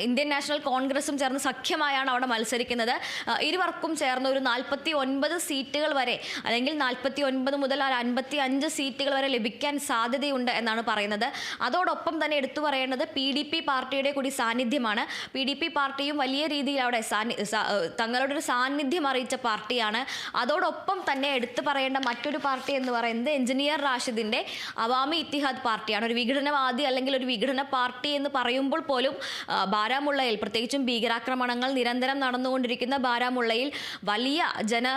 S2: ഇന്ത്യൻ നാഷണൽ കോൺഗ്രസും ചേർന്ന് സഖ്യമായാണ് അവിടെ മത്സരിക്കുന്നത്. ഇരുവർക്കും ചേർന്ന് ഒരു നാൽപ്പത്തി ഒൻപത് സീറ്റുകൾ വരെ അല്ലെങ്കിൽ നാൽപ്പത്തി ഒൻപത് മുതൽ ഒരു അൻപത്തി അഞ്ച് സീറ്റുകൾ വരെ ലഭിക്കാൻ സാധ്യതയുണ്ട് എന്നാണ് പറയുന്നത്. അതോടൊപ്പം തന്നെ എടുത്തു പറയേണ്ടത് പി ഡി പി പാർട്ടിയുടെ കൂടി സാന്നിധ്യമാണ്. പി ഡി പി പാർട്ടിയും വലിയ രീതിയിൽ അവിടെ തങ്ങളുടെ ഒരു സാന്നിധ്യം അറിയിച്ച പാർട്ടിയാണ്. അതോടൊപ്പം തന്നെ എടുത്തു പറയേണ്ട മറ്റൊരു പാർട്ടി എന്ന് പറയുന്നത് എഞ്ചിനീയർ റാഷിദിന്റെ അവാമി ഇത്തിഹാദ് പാർട്ടിയാണ്. ഒരു വിഘടനവാദി അല്ലെങ്കിൽ ഒരു വിഘടന പാർട്ടി എന്ന് പറയുമ്പോൾ പോലും ബാരാമുള്ളയിൽ പ്രത്യേകിച്ചും ഭീകരാക്രമണങ്ങൾ നിരന്തരം നടന്നുകൊണ്ടിരിക്കുന്ന ബാരാമുള്ളയിൽ വലിയ ജന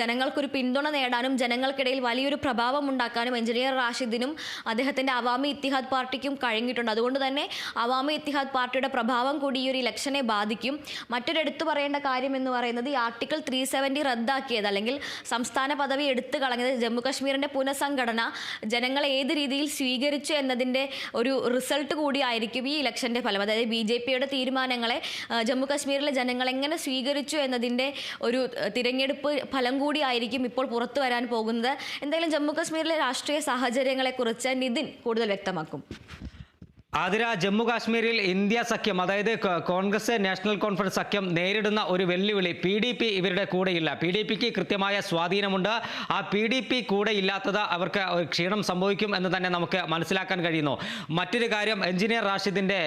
S2: ജനങ്ങൾക്കൊരു പിന്തുണ നേടാനും ജനങ്ങൾക്കിടയിൽ വലിയൊരു പ്രഭാവം ഉണ്ടാക്കാനും എഞ്ചിനീയർ റാഷിദിനും അദ്ദേഹത്തിന്റെ അവാമി ഇത്തിഹാദ് പാർട്ടിക്കും കഴിഞ്ഞിട്ടുണ്ട്. അതുകൊണ്ട് തന്നെ അവാമി ഇത്തിഹാദ് പാർട്ടിയുടെ പ്രഭാവം കൂടി ഈ ഒരു ഇലക്ഷനെ ബാധിക്കും. മറ്റൊരു എടുത്തു പറയേണ്ട കാര്യം എന്ന് പറയുന്നത് ഈ ആർട്ടിക്കിൾ ത്രീ സെവന്റി റദ്ദാക്കിയത് അല്ലെങ്കിൽ സംസ്ഥാന പദവി എടുത്തു കളഞ്ഞത് ജമ്മു കാശ്മീരിന്റെ പുനഃസംഘടന ജനങ്ങളെ ഏത് രീതിയിൽ സ്വീകരിച്ചു എന്നതിന്റെ ഒരു റിസൾട്ട് കൂടിയായിരിക്കും ഈ ഇലക്ഷന്റെ ഫലം. അതായത് ബി ജെ പിയുടെ തീരുമാനങ്ങളെ ജമ്മു കാശ്മീരിലെ ജനങ്ങൾ എങ്ങനെ സ്വീകരിച്ചു എന്നതിന്റെ ഒരു തിരഞ്ഞെടുപ്പ് ഫലം കൂടിയായിരിക്കും ഇപ്പോൾ പുറത്തു വരാൻ പോകുന്നത്. എന്തായാലും ജമ്മു കാശ്മീരിലെ രാഷ്ട്രീയ സാഹചര്യങ്ങളെക്കുറിച്ച് നിതിൻ കൂടുതൽ വ്യക്തമാക്കും.
S3: ആതിര ജമ്മു കാശ്മീരിൽ ഇന്ത്യ സഖ്യം അതായത് കോൺഗ്രസ് നാഷണൽ കോൺഫറൻസ് സഖ്യം നേരിടുന്ന ഒരു വെല്ലുവിളി പി ഡി പി ഇവരുടെ കൂടെയില്ല. പി ഡി പിക്ക് കൃത്യമായ സ്വാധീനമുണ്ട്. ആ പി ഡി പി കൂടെ ഇല്ലാത്തത് അവർക്ക് ക്ഷീണം സംഭവിക്കും എന്ന് തന്നെ നമുക്ക് മനസ്സിലാക്കാൻ കഴിയുന്നു. മറ്റൊരു കാര്യം എഞ്ചിനീയർ റാഷിദിന്റെ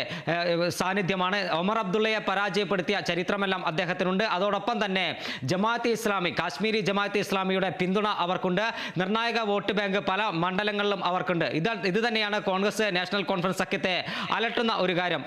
S3: സാന്നിധ്യമാണ്. ഒമർ അബ്ദുള്ളയെ പരാജയപ്പെടുത്തിയ ചരിത്രമെല്ലാം അദ്ദേഹത്തിനുണ്ട്. അതോടൊപ്പം തന്നെ ജമാഅത്തെ ഇസ്ലാമി കാശ്മീരി ജമാഅത്തെ ഇസ്ലാമിയുടെ പിന്തുണ അവർക്കുണ്ട്. നിർണായക വോട്ട് ബാങ്ക് പല മണ്ഡലങ്ങളിലും അവർക്കുണ്ട്. ഇത് ഇത് തന്നെയാണ് കോൺഗ്രസ് നാഷണൽ കോൺഫറൻസ് സഖ്യത്തെ അലട്ടുന്ന ഒരു കാര്യം.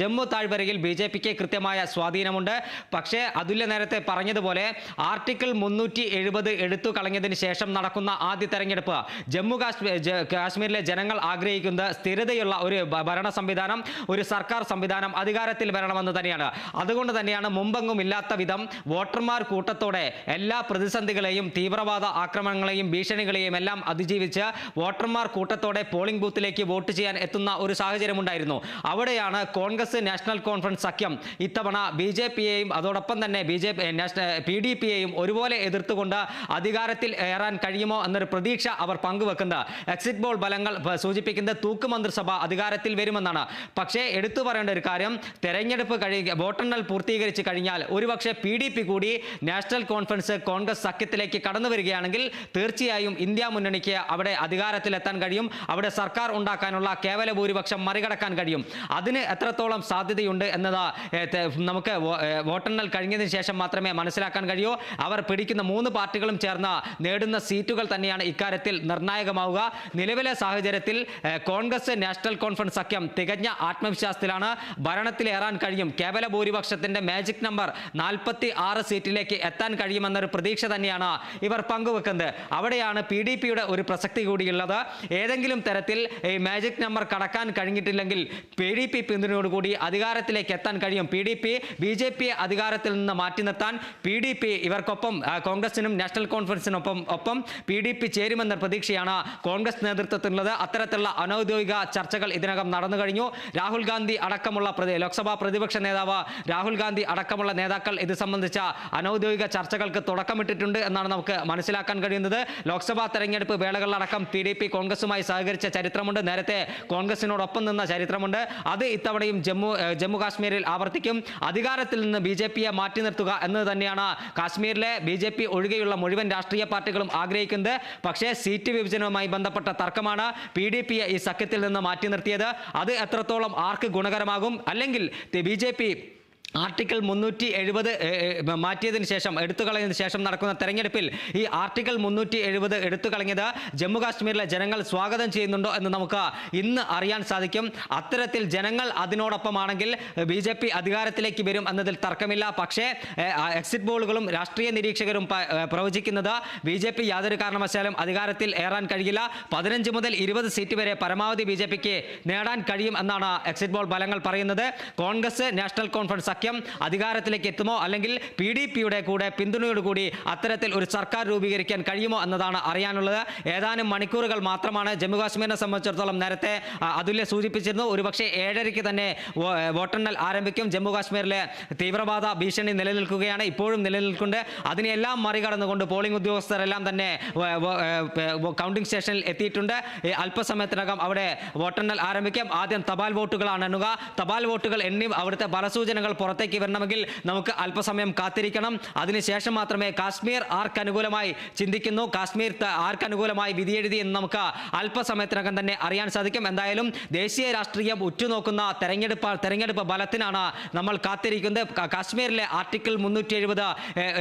S3: ജമ്മു താഴ്വരയിൽ ബി ജെ പിക്ക് കൃത്യമായ സ്വാധീനമുണ്ട്. പക്ഷേ അതുല്യ നേരത്തെ പറഞ്ഞതുപോലെ ആർട്ടിക്കിൾ മുന്നൂറ്റി എഴുപത് എടുത്തു കളഞ്ഞതിന് ശേഷം നടക്കുന്ന ആദ്യ തെരഞ്ഞെടുപ്പ് ജമ്മു കാശ്മീർ കാശ്മീരിലെ ജനങ്ങൾ ആഗ്രഹിക്കുന്നത് സ്ഥിരതയുള്ള ഒരു ഭരണ സംവിധാനം ഒരു സർക്കാർ സംവിധാനം അധികാരത്തിൽ വരണമെന്ന് തന്നെയാണ്. അതുകൊണ്ട് തന്നെയാണ് മുമ്പെങ്ങും ഇല്ലാത്ത വിധം വോട്ടർമാർ കൂട്ടത്തോടെ എല്ലാ പ്രതിസന്ധികളെയും തീവ്രവാദ ആക്രമണങ്ങളെയും ഭീഷണികളെയും എല്ലാം അതിജീവിച്ച് വോട്ടർമാർ കൂട്ടത്തോടെ പോളിംഗ് ബൂത്തിലേക്ക് വോട്ട് ചെയ്യാൻ എത്തുന്ന ഒരു സാഹചര്യമുണ്ടായിരുന്നു അവിടെയാണ് കോൺഗ്രസ് നാഷണൽ കോൺഫറൻസ് സഖ്യം ഇത്തവണ ബി ജെ പിയെയും അതോടൊപ്പം തന്നെ ബി ജെ പി ഡി പിയെയും ഒരുപോലെ എതിർത്തുകൊണ്ട് അധികാരത്തിൽ ഏറാൻ കഴിയുമോ എന്നൊരു പ്രതീക്ഷ അവർ പങ്കുവെക്കുന്നത്. എക്സിറ്റ് പോൾ ഫലങ്ങൾ സൂചിപ്പിക്കുന്നത് തൂക്ക് മന്ത്രിസഭ അധികാരത്തിൽ വരുമെന്നാണ്. പക്ഷേ എടുത്തു പറയേണ്ട ഒരു കാര്യം തെരഞ്ഞെടുപ്പ് കഴി വോട്ടെണ്ണൽ പൂർത്തീകരിച്ച് കഴിഞ്ഞാൽ ഒരുപക്ഷെ പി ഡി പി കൂടി നാഷണൽ കോൺഫറൻസ് കോൺഗ്രസ് സഖ്യത്തിലേക്ക് കടന്നു വരികയാണെങ്കിൽ തീർച്ചയായും ഇന്ത്യ മുന്നണിക്ക് അവിടെ അധികാരത്തിലെത്താൻ കഴിയും. അവിടെ സർക്കാർ ഉണ്ടാക്കാനുള്ള കേവല ഭൂരിപക്ഷം മറികടക്കാൻ കഴിയും. അതിന് എത്രത്തോളം സാധ്യതയുണ്ട് എന്നത് നമുക്ക് വോട്ടെണ്ണൽ കഴിഞ്ഞതിന് ശേഷം മാത്രമേ മനസ്സിലാക്കാൻ കഴിയൂ. അവർ പിടിക്കുന്ന മൂന്ന് പാർട്ടികളും ചേർന്ന് നേടുന്ന സീറ്റുകൾ തന്നെയാണ് ഇക്കാര്യത്തിൽ നിർണായകമാവുക. നിലവിലെ സാഹചര്യത്തിൽ കോൺഗ്രസ് നാഷണൽ കോൺഫറൻസ് സഖ്യം തികഞ്ഞ ആത്മവിശ്വാസത്തിലാണ്. ഭരണത്തിലേറാൻ കഴിയും. കേവല ഭൂരിപക്ഷത്തിന്റെ മാജിക് നമ്പർ നാൽപ്പത്തി ആറ് സീറ്റിലേക്ക് എത്താൻ കഴിയുമെന്നൊരു പ്രതീക്ഷ തന്നെയാണ് ഇവർ പങ്കുവെക്കുന്നത്. അവിടെയാണ് പി ഡി പിയുടെ ഒരു പ്രസക്തി കൂടിയുള്ളത്. ഏതെങ്കിലും തരത്തിൽ ഈ മാജിക് നമ്പർ കടക്കാൻ കഴിഞ്ഞിട്ടില്ലെങ്കിൽ പി ഡി പി പിന്തുണയോടുകൂടി അധികാരത്തിലേക്ക് എത്താൻ കഴിയും. P D P B J പിയെ അധികാരത്തിൽ നിന്ന് മാറ്റി നിർത്താൻ പി ഡി പി ഇവർക്കൊപ്പം കോൺഗ്രസിനും നാഷണൽ കോൺഫറൻസിനൊപ്പം ഒപ്പം പി ഡി പി ചേരുമെന്ന പ്രതീക്ഷയാണ് കോൺഗ്രസ് നേതൃത്വത്തിലുള്ളത്. അത്തരത്തിലുള്ള അനൗദ്യോഗിക ചർച്ചകൾ ഇതിനകം നടന്നു കഴിഞ്ഞു. രാഹുൽ ഗാന്ധി അടക്കമുള്ള ലോക്സഭാ പ്രതിപക്ഷ നേതാവ് രാഹുൽ ഗാന്ധി അടക്കമുള്ള നേതാക്കൾ ഇത് സംബന്ധിച്ച അനൗദ്യോഗിക ചർച്ചകൾക്ക് തുടക്കമിട്ടിട്ടുണ്ട് എന്നാണ് നമുക്ക് മനസ്സിലാക്കാൻ കഴിയുന്നത്. ലോക്സഭാ തെരഞ്ഞെടുപ്പ് വേളകളിലടക്കം പി ഡി പി കോൺഗ്രസുമായി സഹകരിച്ച ചരിത്രമുണ്ട്. നേരത്തെ കോൺഗ്രസിനോടൊപ്പം നിന്ന ചരിത്രമുണ്ട്. അത് ഇത്തവണയും ജമ്മു ജമ്മു കാശ്മീരിൽ ആവർത്തിക്കും. അധികാരത്തിൽ നിന്ന് ബി ജെ പിയെ മാറ്റി നിർത്തുക എന്നത് തന്നെയാണ് കാശ്മീരിലെ ബി ജെ പി ഒഴികെയുള്ള മുഴുവൻ രാഷ്ട്രീയ പാർട്ടികളും ആഗ്രഹിക്കുന്നത്. പക്ഷേ സീറ്റ് വിഭജനവുമായി ബന്ധപ്പെട്ട തർക്കമാണ് പി ഡി പിയെ ഈ സഖ്യത്തിൽ നിന്ന് മാറ്റി നിർത്തിയത്. അത് എത്രത്തോളം ആർക്ക് ഗുണകരമാകും? അല്ലെങ്കിൽ ബി ജെ പി ആർട്ടിക്കിൾ മുന്നൂറ്റി എഴുപത് മാറ്റിയതിന് ശേഷം എടുത്തു കളഞ്ഞതിന് ശേഷം നടക്കുന്ന തെരഞ്ഞെടുപ്പിൽ ഈ ആർട്ടിക്കിൾ മുന്നൂറ്റി എഴുപത് എടുത്തു കളഞ്ഞത് ജമ്മു കാശ്മീരിലെ ജനങ്ങൾ സ്വാഗതം ചെയ്യുന്നുണ്ടോ എന്ന് നമുക്ക് ഇന്ന് അറിയാൻ സാധിക്കും. അത്തരത്തിൽ ജനങ്ങൾ അതിനോടൊപ്പമാണെങ്കിൽ ബി ജെ പി അധികാരത്തിലേക്ക് വരും എന്നതിൽ തർക്കമില്ല. പക്ഷേ എക്സിറ്റ് പോളുകളും രാഷ്ട്രീയ നിരീക്ഷകരും പ്രവചിക്കുന്നത് ബി ജെ പി യാതൊരു കാരണവശാലും അധികാരത്തിൽ ഏറാൻ കഴിയില്ല. പതിനഞ്ച് മുതൽ ഇരുപത് സീറ്റ് വരെ പരമാവധി ബി നേടാൻ കഴിയും എന്നാണ് എക്സിറ്റ് പോൾ ഫലങ്ങൾ പറയുന്നത്. കോൺഗ്രസ് നാഷണൽ കോൺഫറൻസ് സഖ്യം അധികാരത്തിലേക്ക് എത്തുമോ? അല്ലെങ്കിൽ പി ഡി പിയുടെ കൂടെ പിന്തുണയോടുകൂടി അത്തരത്തിൽ ഒരു സർക്കാർ രൂപീകരിക്കാൻ കഴിയുമോ എന്നതാണ് അറിയാനുള്ളത്. ഏതാനും മണിക്കൂറുകൾ മാത്രമാണ് ജമ്മു കാശ്മീരിനെ സംബന്ധിച്ചിടത്തോളം നേരത്തെ അതുല്യ സൂചിപ്പിച്ചിരുന്നു. ഒരുപക്ഷെ ഏഴരയ്ക്ക് തന്നെ വോട്ടെണ്ണൽ ആരംഭിക്കും. ജമ്മു കാശ്മീരിലെ തീവ്രവാദ ഭീഷണി നിലനിൽക്കുകയാണ് ഇപ്പോഴും നിലനിൽക്കുന്നുണ്ട്. അതിനെല്ലാം മറികടന്നുകൊണ്ട് പോളിംഗ് ഉദ്യോഗസ്ഥരെല്ലാം തന്നെ കൗണ്ടിംഗ് സ്റ്റേഷനിൽ എത്തിയിട്ടുണ്ട്. അല്പസമയത്തിനകം അവിടെ വോട്ടെണ്ണൽ ആരംഭിക്കും. ആദ്യം തപാൽ വോട്ടുകളാണ് എണ്ണുക. തപാൽ വോട്ടുകൾ എണ്ണി അവിടുത്തെ ഫലസൂചനകൾ പുറത്തേക്ക് വരണമെങ്കിൽ നമുക്ക് അല്പസമയം കാത്തിരിക്കണം. അതിനുശേഷം മാത്രമേ കാശ്മീർ ആർക്ക് അനുകൂലമായി ചിന്തിക്കുന്നു. കാശ്മീർ ആർക്ക് അനുകൂലമായി വിധിയെഴുതി എന്ന് നമുക്ക് അല്പസമയത്തിനകം തന്നെ അറിയാൻ സാധിക്കും. എന്തായാലും ദേശീയ രാഷ്ട്രീയം ഉറ്റുനോക്കുന്ന തെരഞ്ഞെടുപ്പ് തെരഞ്ഞെടുപ്പ് ഫലത്തിനാണ് നമ്മൾ കാത്തിരിക്കുന്നത്. കാശ്മീരിലെ ആർട്ടിക്കിൾ മുന്നൂറ്റി എഴുപത്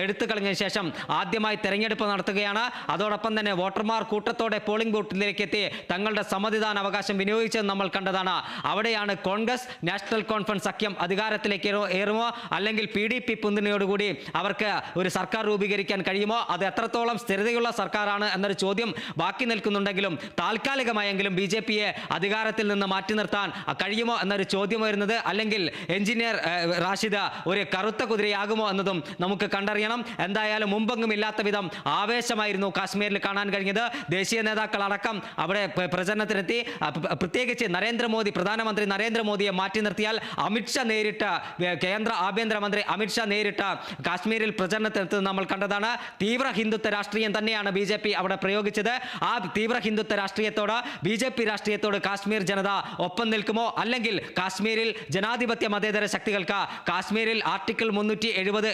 S3: എടുത്തു കളഞ്ഞതിന് ശേഷം ആദ്യമായി തെരഞ്ഞെടുപ്പ് നടത്തുകയാണ്. അതോടൊപ്പം തന്നെ വോട്ടർമാർ കൂട്ടത്തോടെ പോളിംഗ് ബൂത്തിലേക്ക് എത്തി തങ്ങളുടെ സമ്മതിദാന അവകാശം വിനിയോഗിച്ചത് നമ്മൾ കണ്ടതാണ്. അവിടെയാണ് കോൺഗ്രസ് നാഷണൽ കോൺഫറൻസ് സഖ്യം അധികാരത്തിലേക്ക് ഏറുമോ അല്ലെങ്കിൽ പി ഡി പി പിന്തുണയോടുകൂടി അവർക്ക് ഒരു സർക്കാർ രൂപീകരിക്കാൻ കഴിയുമോ? അത് എത്രത്തോളം സ്ഥിരതയുള്ള സർക്കാരാണ് എന്നൊരു ചോദ്യം ബാക്കി നിൽക്കുന്നുണ്ടെങ്കിലും താൽക്കാലികമായെങ്കിലും ബി ജെ പിയെ അധികാരത്തിൽ നിന്ന് മാറ്റി നിർത്താൻ കഴിയുമോ എന്നൊരു ചോദ്യം വരുന്നത് അല്ലെങ്കിൽ എഞ്ചിനീയർ റാഷിദ ഒരു കറുത്ത കുതിരയാകുമോ എന്നതും നമുക്ക് കണ്ടറിയണം. എന്തായാലും മുമ്പെങ്ങും ഇല്ലാത്ത വിധം ആവേശമായിരുന്നു കാശ്മീരിൽ കാണാൻ കഴിഞ്ഞത്. ദേശീയ നേതാക്കൾ അടക്കം അവിടെ പ്ര- പ്രചരണത്തിനെത്തി. പ്രത്യേകിച്ച് നരേന്ദ്രമോദി പ്രധാനമന്ത്രി നരേന്ദ്രമോദിയെ മാറ്റി നിർത്തിയാൽ അമിത്ഷാ നേരിട്ട് കേന്ദ്ര ആഭ്യന്തരമന്ത്രി അമിത്ഷാ നേരിട്ട കാശ്മീരിൽ പ്രചരണത്തിനെത്തുന്നത് നമ്മൾ കണ്ടതാണ്. തീവ്ര ഹിന്ദുത്വ രാഷ്ട്രീയം തന്നെയാണ് ബി അവിടെ പ്രയോഗിച്ചത്. ആ തീവ്ര ഹിന്ദുത്വ രാഷ്ട്രീയത്തോട് ബി രാഷ്ട്രീയത്തോട് കാശ്മീർ ജനത ഒപ്പം നിൽക്കുമോ? അല്ലെങ്കിൽ കാശ്മീരിൽ ജനാധിപത്യ മതേതര ശക്തികൾക്ക് കാശ്മീരിൽ ആർട്ടിക്കിൾ മുന്നൂറ്റി എഴുപത്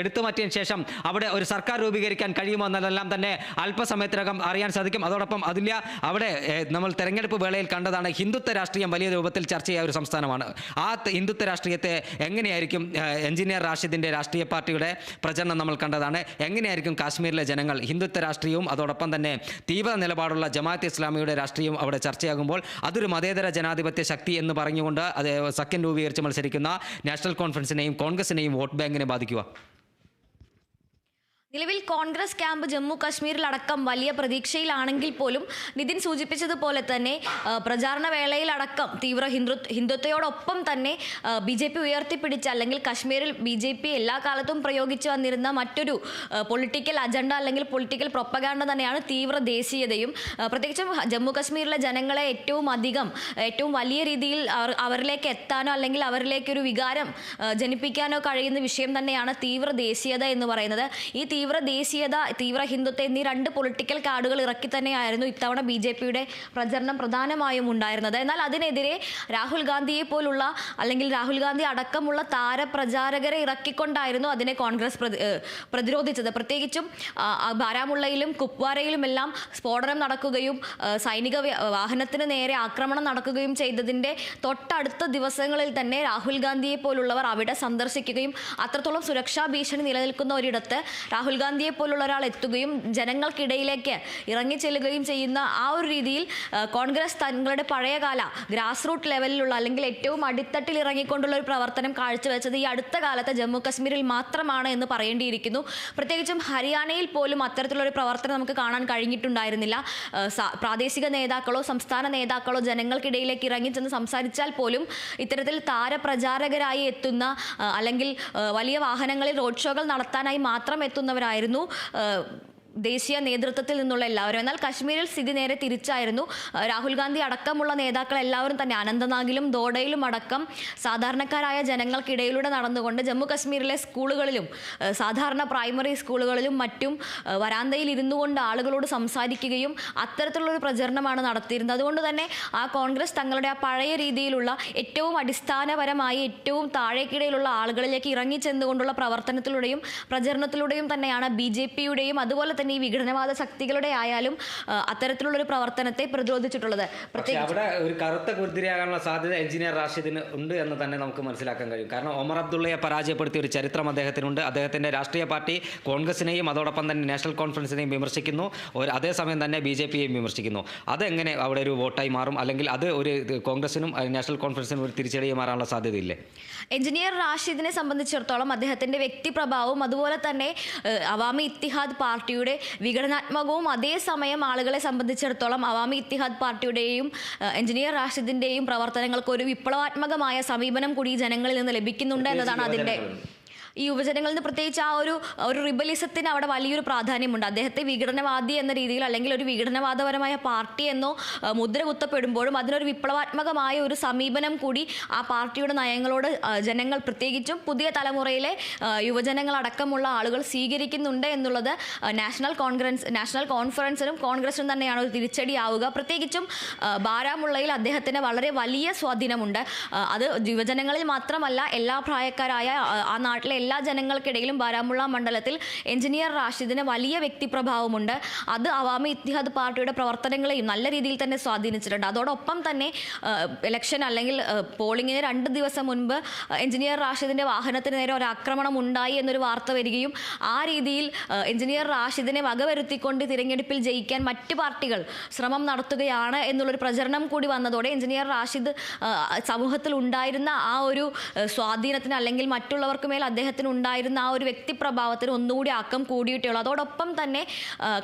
S3: എടുത്തു മാറ്റിയതിനു ശേഷം അവിടെ ഒരു സർക്കാർ രൂപീകരിക്കാൻ കഴിയുമോ എന്നതെല്ലാം തന്നെ അല്പസമയത്തിനകം അറിയാൻ സാധിക്കും. അതോടൊപ്പം അതില്ല അവിടെ നമ്മൾ തെരഞ്ഞെടുപ്പ് വേളയിൽ കണ്ടതാണ് ഹിന്ദുത്വ രാഷ്ട്രീയം വലിയ രൂപത്തിൽ ചർച്ച ചെയ്യാൻ ഒരു സംസ്ഥാനമാണ്. ആ ഹിന്ദുത്വ രാഷ്ട്രീയത്തെ എങ്ങനെയായിരിക്കും എഞ്ചിനീയർ റാഷിദിന്റെ രാഷ്ട്രീയ പാർട്ടിയുടെ പ്രചരണം നമ്മൾ കണ്ടതാണ്. എങ്ങനെയായിരിക്കും കാശ്മീരിലെ ജനങ്ങൾ ഹിന്ദുത്വ രാഷ്ട്രീയവും അതോടൊപ്പം തന്നെ തീവ്ര നിലപാടുള്ള ജമാഅത്ത് ഇസ്ലാമിയുടെ രാഷ്ട്രീയവും അവിടെ ചർച്ചയാകുമ്പോൾ അതൊരു മതേതര ജനാധിപത്യ ശക്തി എന്ന് പറഞ്ഞുകൊണ്ട് അത് സഖ്യം രൂപീകരിച്ച് മത്സരിക്കുന്ന നാഷണൽ കോൺഫറൻസിനെയും കോൺഗ്രസിനെയും വോട്ട് ബാങ്കിനെ ബാധിക്കുക.
S2: നിലവിൽ കോൺഗ്രസ് ക്യാമ്പ് ജമ്മു കാശ്മീരിലടക്കം വലിയ പ്രതീക്ഷയിലാണെങ്കിൽ പോലും നിതിൻ സൂചിപ്പിച്ചതുപോലെ തന്നെ പ്രചാരണ വേളയിലടക്കം തീവ്ര ഹിന്ദു ഹിന്ദുത്വയോടൊപ്പം തന്നെ ബി ജെ പി ഉയർത്തിപ്പിടിച്ച അല്ലെങ്കിൽ കശ്മീരിൽ ബി ജെ പി എല്ലാ കാലത്തും പ്രയോഗിച്ചു വന്നിരുന്ന മറ്റൊരു പൊളിറ്റിക്കൽ അജണ്ട അല്ലെങ്കിൽ പൊളിറ്റിക്കൽ പ്രൊപ്പഗാൻഡ തന്നെയാണ് തീവ്ര ദേശീയതയും. പ്രത്യേകിച്ചും ജമ്മു കാശ്മീരിലെ ജനങ്ങളെ ഏറ്റവും അധികം ഏറ്റവും വലിയ രീതിയിൽ അവരിലേക്ക് എത്താനോ അല്ലെങ്കിൽ അവരിലേക്ക് ഒരു വികാരം ജനിപ്പിക്കാനോ കഴിയുന്ന വിഷയം തന്നെയാണ് തീവ്ര ദേശീയത എന്ന് പറയുന്നത്. ഈ തീവ്ര ദേശീയത തീവ്ര ഹിന്ദുത്വ എന്നീ രണ്ട് പൊളിറ്റിക്കൽ കാർഡുകൾ ഇറക്കി തന്നെയായിരുന്നു ഇത്തവണ ബി ജെ പിയുടെ പ്രചരണം പ്രധാനമായും ഉണ്ടായിരുന്നത്. എന്നാൽ അതിനെതിരെ രാഹുൽ ഗാന്ധിയെ പോലുള്ള അല്ലെങ്കിൽ രാഹുൽ ഗാന്ധി അടക്കമുള്ള താരപ്രചാരകരെ ഇറക്കിക്കൊണ്ടായിരുന്നു അതിനെ കോൺഗ്രസ് പ്രതിരോധിച്ചത്. പ്രത്യേകിച്ചും ബാരാമുള്ളയിലും കുപ്വാരയിലും എല്ലാം സ്ഫോടനം നടക്കുകയും സൈനിക വാഹനത്തിന് നേരെ ആക്രമണം നടക്കുകയും ചെയ്തതിന്റെ തൊട്ടടുത്ത ദിവസങ്ങളിൽ തന്നെ രാഹുൽ ഗാന്ധിയെ പോലുള്ളവർ അവിടെ സന്ദർശിക്കുകയും അത്രത്തോളം സുരക്ഷാ ഭീഷണി നിലനിൽക്കുന്ന ഒരിടത്ത് രാഹുൽ ഗാന്ധിയെ പോലുള്ള ഒരാൾ എത്തുകയും ജനങ്ങൾക്കിടയിലേക്ക് ഇറങ്ങി ചെല്ലുകയും ചെയ്യുന്ന ആ ഒരു രീതിയിൽ കോൺഗ്രസ് തങ്ങളുടെ പഴയകാല ഗ്രാസ് റൂട്ട് ലെവലിലുള്ള അല്ലെങ്കിൽ ഏറ്റവും അടിത്തട്ടിൽ ഇറങ്ങിക്കൊണ്ടുള്ള ഒരു പ്രവർത്തനം കാഴ്ചവെച്ചത് ഈ അടുത്ത കാലത്തെ ജമ്മു കശ്മീരിൽ മാത്രമാണ് എന്ന് പറയേണ്ടിയിരിക്കുന്നു. പ്രത്യേകിച്ചും ഹരിയാനയിൽ പോലും അത്തരത്തിലുള്ള ഒരു പ്രവർത്തനം നമുക്ക് കാണാൻ കഴിഞ്ഞിട്ടുണ്ടായിരുന്നില്ല. പ്രാദേശിക നേതാക്കളോ സംസ്ഥാന നേതാക്കളോ ജനങ്ങൾക്കിടയിലേക്ക് ഇറങ്ങിച്ചെന്ന് സംസാരിച്ചാൽ പോലും ഇത്തരത്തിൽ താരപ്രചാരകരായി എത്തുന്ന അല്ലെങ്കിൽ വലിയ വാഹനങ്ങളിൽ റോഡ് ഷോകൾ നടത്താനായി മാത്രം എത്തുന്നവരായിരുന്നു ആ, ദേശീയ നേതൃത്വത്തിൽ നിന്നുള്ള എല്ലാവരും. എന്നാൽ കശ്മീരിൽ സ്ഥിതി നേരെ തിരിച്ചായിരുന്നു. രാഹുൽ ഗാന്ധി അടക്കമുള്ള നേതാക്കൾ എല്ലാവരും തന്നെ. അനന്തനാഗിലും ദോഡയിലും അടക്കം സാധാരണക്കാരായ ജനങ്ങൾക്കിടയിലൂടെ നടന്നുകൊണ്ട് ജമ്മു കശ്മീരിലെ സ്കൂളുകളിലും സാധാരണ പ്രൈമറി സ്കൂളുകളിലും മറ്റും വരാന്തയിൽ ഇരുന്നു കൊണ്ട് ആളുകളോട് സംസാരിക്കുകയും അത്തരത്തിലുള്ളൊരു പ്രചരണമാണ് നടത്തിയിരുന്നത്. അതുകൊണ്ട് തന്നെ ആ കോൺഗ്രസ് തങ്ങളുടെ ആ പഴയ രീതിയിലുള്ള ഏറ്റവും അടിസ്ഥാനപരമായി ഏറ്റവും താഴേക്കിടയിലുള്ള ആളുകളിലേക്ക് ഇറങ്ങിച്ചെന്നുകൊണ്ടുള്ള പ്രവർത്തനത്തിലൂടെയും പ്രചരണത്തിലൂടെയും തന്നെയാണ് ബി ജെ പിയുടെയും അതുപോലെ തന്നെ ഈ വിഘടനവാദ ശക്തികളുടെ ആയാലും അത്തരത്തിലുള്ള ഒരു പ്രവർത്തനത്തെ പ്രതിരോധിച്ചിട്ടുള്ളത്.
S3: അവിടെ ഒരു കറുത്ത കുതിരയാകാനുള്ള സാധ്യത എഞ്ചിനീയർ റാഷിദിന് ഉണ്ട് എന്ന് തന്നെ നമുക്ക് മനസ്സിലാക്കാൻ കഴിയും. കാരണം ഒമർ അബ്ദുള്ളയെ പരാജയപ്പെടുത്തിയ ഒരു ചരിത്രം അദ്ദേഹത്തിനുണ്ട്. അദ്ദേഹത്തിന്റെ രാഷ്ട്രീയ പാർട്ടി കോൺഗ്രസിനെയും അതോടൊപ്പം തന്നെ നാഷണൽ കോൺഫറൻസിനെയും വിമർശിക്കുന്നു. ഒരു അതേസമയം തന്നെ ബി ജെ പിയെയും വിമർശിക്കുന്നു. അതെങ്ങനെ അവിടെ ഒരു വോട്ടായി മാറും? അല്ലെങ്കിൽ അത് ഒരു കോൺഗ്രസിനും നാഷണൽ കോൺഫറൻസിനും ഒരു തിരിച്ചടിയായി മാറാനുള്ള സാധ്യതയില്ലേ?
S2: എഞ്ചിനീയർ റാഷിദിനെ സംബന്ധിച്ചിടത്തോളം അദ്ദേഹത്തിന്റെ വ്യക്തിപ്രഭാവവും അതുപോലെ തന്നെ അവാമി ഇത്തിഹാദ് പാർട്ടിയുടെ വിഘടനാത്മകവും അതേസമയം ആളുകളെ സംബന്ധിച്ചിടത്തോളം അവാമി ഇത്തിഹാദ് പാർട്ടിയുടെയും എഞ്ചിനീയർ റാഷിദിന്റെയും പ്രവർത്തനങ്ങൾക്ക് ഒരു വിപ്ലവാത്മകമായ സമീപനം കൂടി ജനങ്ങളിൽ നിന്ന് ലഭിക്കുന്നുണ്ട് എന്നതാണ് അതിന്റെ ഈ യുവജനങ്ങളിൽ നിന്ന് പ്രത്യേകിച്ച് ആ ഒരു ഒരു റിബലിസത്തിന് അവിടെ വലിയൊരു പ്രാധാന്യമുണ്ട്. അദ്ദേഹത്തെ വിഘടനവാദി എന്ന രീതിയിൽ അല്ലെങ്കിൽ ഒരു വിഘടനവാദപരമായ പാർട്ടി എന്നോ മുദ്ര കുത്തപ്പെടുമ്പോഴും അതിനൊരു വിപ്ലവാത്മകമായ ഒരു സമീപനം കൂടി ആ പാർട്ടിയുടെ നയങ്ങളോട് ജനങ്ങൾ പ്രത്യേകിച്ചും പുതിയ തലമുറയിലെ യുവജനങ്ങളടക്കമുള്ള ആളുകൾ സ്വീകരിക്കുന്നുണ്ട് എന്നുള്ളത് നാഷണൽ കോൺഗ്രസ് നാഷണൽ കോൺഫറൻസിനും കോൺഗ്രസിനും തന്നെയാണ് ഒരു തിരിച്ചടിയാവുക. പ്രത്യേകിച്ചും ബാരാമുള്ളയിൽ അദ്ദേഹത്തിന് വളരെ വലിയ സ്വാധീനമുണ്ട്. അത് യുവജനങ്ങളിൽ മാത്രമല്ല എല്ലാ പ്രായക്കാരായ ആ നാട്ടിലെ എല്ലാ ജനങ്ങൾക്കിടയിലും ബാരാമുള്ള മണ്ഡലത്തിൽ എഞ്ചിനീയർ റാഷിദിന് വലിയ വ്യക്തിപ്രഭാവമുണ്ട്. അത് അവാമി ഇത്തിഹാദ് പാർട്ടിയുടെ പ്രവർത്തനങ്ങളെയും നല്ല രീതിയിൽ തന്നെ സ്വാധീനിച്ചിട്ടുണ്ട്. അതോടൊപ്പം തന്നെ ഇലക്ഷൻ അല്ലെങ്കിൽ പോളിങ്ങിന് രണ്ട് ദിവസം മുൻപ് എഞ്ചിനീയർ റാഷിദിന്റെ വാഹനത്തിന് നേരെ ഒരു ആക്രമണം ഉണ്ടായി എന്നൊരു വാർത്ത വരികയും ആ രീതിയിൽ എഞ്ചിനീയർ റാഷിദിനെ വകവരുത്തിക്കൊണ്ട് തിരഞ്ഞെടുപ്പിൽ ജയിക്കാൻ മറ്റ് പാർട്ടികൾ ശ്രമം നടത്തുകയാണ് എന്നുള്ളൊരു പ്രചരണം കൂടി വന്നതോടെ എഞ്ചിനീയർ റാഷിദ് സമൂഹത്തിൽ ഉണ്ടായിരുന്ന ആ ഒരു സ്വാധീനത്തിന് അല്ലെങ്കിൽ മറ്റുള്ളവർക്ക് മേൽ അദ്ദേഹം അദ്ദേഹത്തിന് ഉണ്ടായിരുന്ന ആ ഒരു വ്യക്തിപ്രഭാവത്തിന് ഒന്നുകൂടി ആക്കം കൂടിയിട്ടേ ഉള്ളൂ അതോടൊപ്പം തന്നെ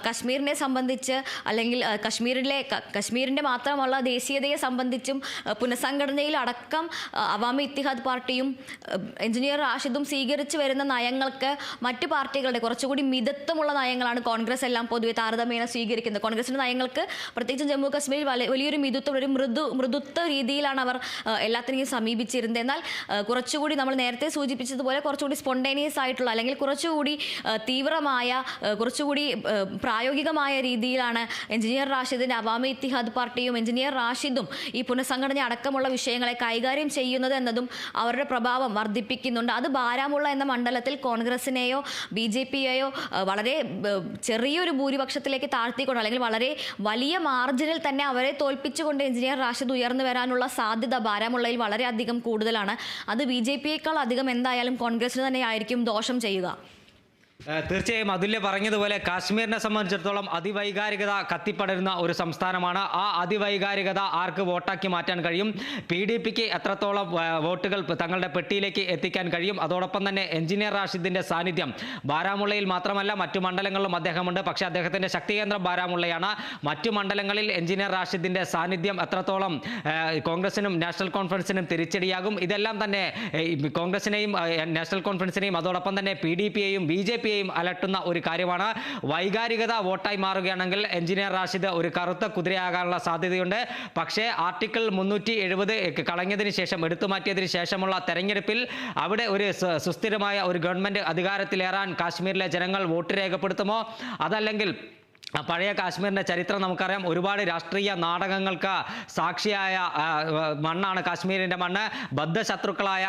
S2: കശ്മീരിനെ സംബന്ധിച്ച് അല്ലെങ്കിൽ കശ്മീരിലെ കശ്മീരിന്റെ മാത്രമുള്ള ദേശീയതയെ സംബന്ധിച്ചും പുനഃസംഘടനയിൽ അടക്കം അവാമി ഇത്തിഹാദ് പാർട്ടിയും എഞ്ചിനീയർ റാഷിദും സ്വീകരിച്ചു വരുന്ന നയങ്ങൾക്ക് മറ്റ് പാർട്ടികളുടെ കുറച്ചുകൂടി മിതത്വമുള്ള നയങ്ങളാണ് കോൺഗ്രസ് എല്ലാം പൊതുവെ താരതമ്യേന സ്വീകരിക്കുന്നത്. കോൺഗ്രസിന്റെ നയങ്ങൾക്ക് പ്രത്യേകിച്ചും ജമ്മു കാശ്മീരിൽ വലി- വലിയൊരു മിതത്വം ഒരു മൃദു മൃദുത്വ രീതിയിലാണ് അവർ എല്ലാത്തിനെയും സമീപിച്ചിരുന്നത്. എന്നാൽ കുറച്ചുകൂടി നമ്മൾ നേരത്തെ സൂചിപ്പിച്ചതുപോലെ കുറച്ചുകൂടി സ്പോണ്ടേനിയസ് ആയിട്ടുള്ള അല്ലെങ്കിൽ കുറച്ചുകൂടി തീവ്രമായ കുറച്ചുകൂടി പ്രായോഗികമായ രീതിയിലാണ് എഞ്ചിനീയർ റാഷിദിന്റെ അവാമി ഇത്തിഹാദ് പാർട്ടിയും എഞ്ചിനീയർ റാഷിദും ഈ പുനഃസംഘടന അടക്കമുള്ള വിഷയങ്ങളെ കൈകാര്യം ചെയ്യുന്നത് എന്നതും അവരുടെ പ്രഭാവം വർദ്ധിപ്പിക്കുന്നുണ്ട്. അത് ബാരാമുള്ള എന്ന മണ്ഡലത്തിൽ കോൺഗ്രസിനെയോ ബി ജെ പിയെയോ വളരെ ചെറിയൊരു ഭൂരിപക്ഷത്തിലേക്ക് താഴ്ത്തിക്കൊണ്ട് അല്ലെങ്കിൽ വളരെ വലിയ മാർജിനിൽ തന്നെ അവരെ തോൽപ്പിച്ചുകൊണ്ട് എഞ്ചിനീയർ റാഷിദ് ഉയർന്നു വരാനുള്ള സാധ്യത ബാരാമുള്ളയിൽ വളരെയധികം കൂടുതലാണ്. അത് ബി ജെ പിയേക്കാൾ അധികം എന്തായാലും കോൺഗ്രസിന് തന്നെ ആയിരിക്കും ദോഷം ചെയ്യുക.
S3: തീർച്ചയായും അതുല്യ പറഞ്ഞതുപോലെ കാശ്മീരിനെ സംബന്ധിച്ചിടത്തോളം അതിവൈകാരികത കത്തിപ്പടരുന്ന ഒരു സംസ്ഥാനമാണ്. ആ അതിവൈകാരികത ആർക്ക് വോട്ടാക്കി മാറ്റാൻ കഴിയും? പി ഡി പിക്ക് എത്രത്തോളം വോട്ടുകൾ തങ്ങളുടെ പെട്ടിയിലേക്ക് എത്തിക്കാൻ കഴിയും? അതോടൊപ്പം തന്നെ എഞ്ചിനീയർ റാഷിദിന്റെ സാന്നിധ്യം. ബാരാമുള്ളയിൽ മാത്രമല്ല മറ്റു മണ്ഡലങ്ങളിലും അദ്ദേഹമുണ്ട്. പക്ഷേ അദ്ദേഹത്തിന്റെ ശക്തികേന്ദ്രം ബാരാമുള്ളയാണ്. മറ്റു മണ്ഡലങ്ങളിൽ എഞ്ചിനീയർ റാഷിദിന്റെ സാന്നിധ്യം എത്രത്തോളം കോൺഗ്രസിനും നാഷണൽ കോൺഫറൻസിനും തിരിച്ചടിയാകും? ഇതെല്ലാം തന്നെ കോൺഗ്രസിനെയും നാഷണൽ കോൺഫറൻസിനെയും അതോടൊപ്പം തന്നെ പി ഡി പിയെയും ബി ജെ പിയെയും അലട്ടുന്ന ഒരു കാര്യമാണ്. വൈകാരികത വോട്ടായി മാറുകയാണെങ്കിൽ എഞ്ചിനീയർ റാഷിദ് ഒരു കറുത്ത കുതിരയാകാനുള്ള സാധ്യതയുണ്ട്. പക്ഷേ ആർട്ടിക്കിൾ മുന്നൂറ്റി എഴുപത് കളഞ്ഞതിന് ശേഷം എടുത്തു മാറ്റിയതിന് ശേഷമുള്ള തെരഞ്ഞെടുപ്പിൽ അവിടെ ഒരു സുസ്ഥിരമായ ഒരു ഗവൺമെന്റ് അധികാരത്തിലേറാൻ കാശ്മീരിലെ ജനങ്ങൾ വോട്ട് രേഖപ്പെടുത്തുമോ? അതല്ലെങ്കിൽ പഴയ കാശ്മീരിന്റെ ചരിത്രം നമുക്കറിയാം. ഒരുപാട് രാഷ്ട്രീയ നാടകങ്ങൾക്ക് സാക്ഷിയായ മണ്ണാണ് കാശ്മീരിന്റെ മണ്ണ്. ബദ്ധശത്രുക്കളായ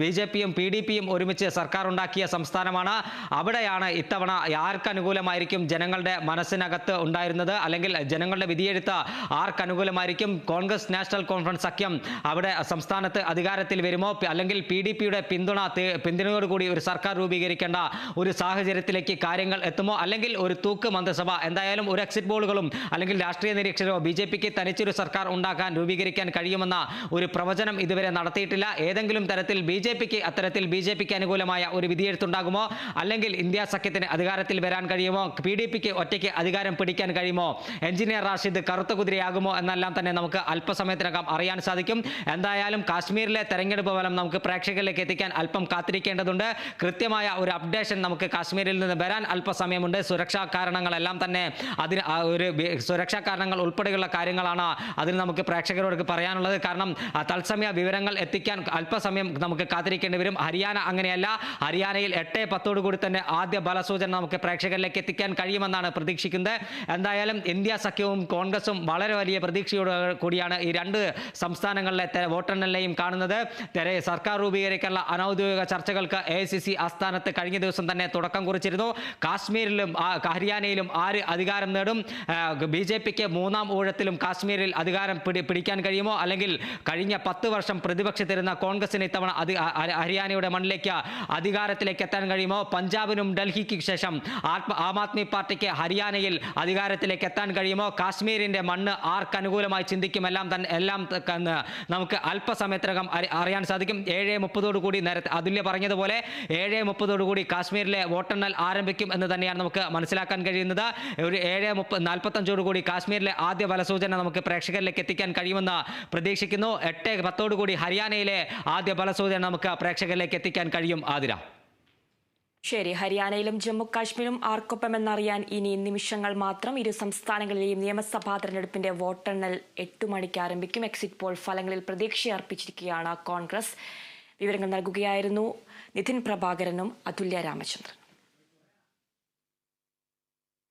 S3: ബി ജെ പിയും പി ഡി പിയും ഒരുമിച്ച് സർക്കാർ ഉണ്ടാക്കിയ സംസ്ഥാനമാണ്. അവിടെയാണ് ഇത്തവണ ആർക്കനുകൂലമായിരിക്കും ജനങ്ങളുടെ മനസ്സിനകത്ത് ഉണ്ടായിരുന്നത്? അല്ലെങ്കിൽ ജനങ്ങളുടെ വിധിയെഴുത്ത് ആർക്കനുകൂലമായിരിക്കും? കോൺഗ്രസ് നാഷണൽ കോൺഫറൻസ് സഖ്യം അവിടെ സംസ്ഥാനത്ത് അധികാരത്തിൽ വരുമോ? അല്ലെങ്കിൽ പി ഡി പിയുടെ പിന്തുണ പിന്തുണയോടുകൂടി ഒരു സർക്കാർ രൂപീകരിക്കേണ്ട ഒരു സാഹചര്യത്തിലേക്ക് കാര്യങ്ങൾ എത്തുമോ? അല്ലെങ്കിൽ ഒരു തൂക്ക് മന്ത്രിസഭ എന്തായാലും ഒരു എക്സിറ്റ് പോളുകളും അല്ലെങ്കിൽ രാഷ്ട്രീയ നിരീക്ഷകരോ ബി ജെ പിക്ക് തനിച്ചൊരു സർക്കാർ ഉണ്ടാക്കാൻ രൂപീകരിക്കാൻ കഴിയുമെന്ന ഒരു പ്രവചനം ഇതുവരെ നടത്തിയിട്ടില്ല. ഏതെങ്കിലും തരത്തിൽ ബി ജെ പിക്ക് അത്തരത്തിൽ ബി ജെ പിക്ക് അനുകൂലമായ ഒരു വിധിയെഴുത്തുണ്ടാകുമോ? അല്ലെങ്കിൽ ഇന്ത്യ സഖ്യത്തിന് അധികാരത്തിൽ വരാൻ കഴിയുമോ? പി ഡി പിക്ക് ഒറ്റയ്ക്ക് അധികാരം പിടിക്കാൻ കഴിയുമോ? എഞ്ചിനീയർ റാഷിദ് കറുത്ത കുതിരയാകുമോ? എന്നെല്ലാം തന്നെ നമുക്ക് അല്പസമയത്തിനകം അറിയാൻ സാധിക്കും. എന്തായാലും കാശ്മീരിലെ തെരഞ്ഞെടുപ്പ് ഫലം നമുക്ക് പ്രേക്ഷകരിലേക്ക് എത്തിക്കാൻ അല്പം കാത്തിരിക്കേണ്ടതുണ്ട്. കൃത്യമായ ഒരു അപ്ഡേഷൻ നമുക്ക് കാശ്മീരിൽ നിന്ന് വരാൻ അല്പസമയമുണ്ട്. സുരക്ഷാ കാരണങ്ങളെല്ലാം തന്നെ അതിന് ഒരു സുരക്ഷാ കാരണങ്ങൾ ഉൾപ്പെടെയുള്ള കാര്യങ്ങളാണ് അതിന് നമുക്ക് പ്രേക്ഷകരോട് പറയാനുള്ളത്. കാരണം തത്സമയ വിവരങ്ങൾ എത്തിക്കാൻ അല്പസമയം നമുക്ക് കാത്തിരിക്കേണ്ടി വരും. ഹരിയാന അങ്ങനെയല്ല. ഹരിയാനയിൽ എട്ട് പത്തോടു കൂടി തന്നെ ആദ്യ ബലസൂചന നമുക്ക് പ്രേക്ഷകരിലേക്ക് എത്തിക്കാൻ കഴിയുമെന്നാണ് പ്രതീക്ഷിക്കുന്നത്. എന്തായാലും ഇന്ത്യ സഖ്യവും കോൺഗ്രസും വളരെ വലിയ പ്രതീക്ഷയോട് കൂടിയാണ് ഈ രണ്ട് സംസ്ഥാനങ്ങളിലെ വോട്ടെണ്ണലിനെയും കാണുന്നത്. സർക്കാർ രൂപീകരിക്കാനുള്ള അനൌദ്യോഗിക ചർച്ചകൾക്ക് എ സി സി ആസ്ഥാനത്ത് കഴിഞ്ഞ ദിവസം തന്നെ തുടക്കം കുറിച്ചിരുന്നു. കാശ്മീരിലും ഹരിയാനയിലും ആര് അധികാരം നേടും. ബി ജെ പിക്ക് മൂന്നാം ഊഴത്തിലും കാശ്മീരിൽ അധികാരം പിടി പിടിക്കാൻ കഴിയുമോ? അല്ലെങ്കിൽ കഴിഞ്ഞ പത്ത് വർഷം പ്രതിപക്ഷത്തിരുന്ന കോൺഗ്രസിന് ഇത്തവണ ഹരിയാനയുടെ മണ്ണിലേക്ക് അധികാരത്തിലേക്ക് എത്താൻ കഴിയുമോ? പഞ്ചാബിനും ഡൽഹിക്ക് ശേഷം ആത്മ ആം ആദ്മി പാർട്ടിക്ക് ഹരിയാനയിൽ അധികാരത്തിലേക്ക് എത്താൻ കഴിയുമോ? കാശ്മീരിന്റെ മണ്ണ് ആർക്ക് അനുകൂലമായി ചിന്തിക്കും? എല്ലാം തന്നെ എല്ലാം നമുക്ക് അല്പസമയത്തിനകം അറിയാൻ സാധിക്കും. ഏഴ് മുപ്പതോടു കൂടി നേരത്തെ അതുല്യ പറഞ്ഞതുപോലെ ഏഴ് മുപ്പതോടു കൂടി കാശ്മീരിലെ വോട്ടെണ്ണൽ ആരംഭിക്കും എന്ന് തന്നെയാണ് നമുക്ക് മനസ്സിലാക്കാൻ കഴിയുന്നത്. ഒരു ഏഴ് മുപ്പത് നാൽപ്പത്തഞ്ചോടുകൂടി കാശ്മീരിലെ ആദ്യ ഫലസൂചന നമുക്ക് പ്രേക്ഷകരിലേക്ക് എത്തിക്കാൻ കഴിയുമെന്ന് പ്രതീക്ഷിക്കുന്നു. എട്ട് പത്തോടു കൂടി ഹരിയാനയിലെ ആദ്യ ഫലസൂചന നമുക്ക് പ്രേക്ഷകരിലേക്ക് എത്തിക്കാൻ കഴിയും ആതിര.
S1: ശരി ഹരിയാനയിലും ജമ്മു കാശ്മീരും ആർക്കൊപ്പമെന്നറിയാൻ ഇനി നിമിഷങ്ങൾ മാത്രം ഇരു സംസ്ഥാനങ്ങളിലെയും നിയമസഭാ തെരഞ്ഞെടുപ്പിന്റെ വോട്ടെണ്ണൽ എട്ടു മണിക്ക് ആരംഭിക്കും. എക്സിറ്റ് പോൾ ഫലങ്ങളിൽ പ്രതീക്ഷയർപ്പിച്ചിരിക്കുകയാണ് കോൺഗ്രസ്. വിവരങ്ങൾ നൽകുകയായിരുന്നു നിതിൻ പ്രഭാകരനും അതുല്യ രാമചന്ദ്രൻ.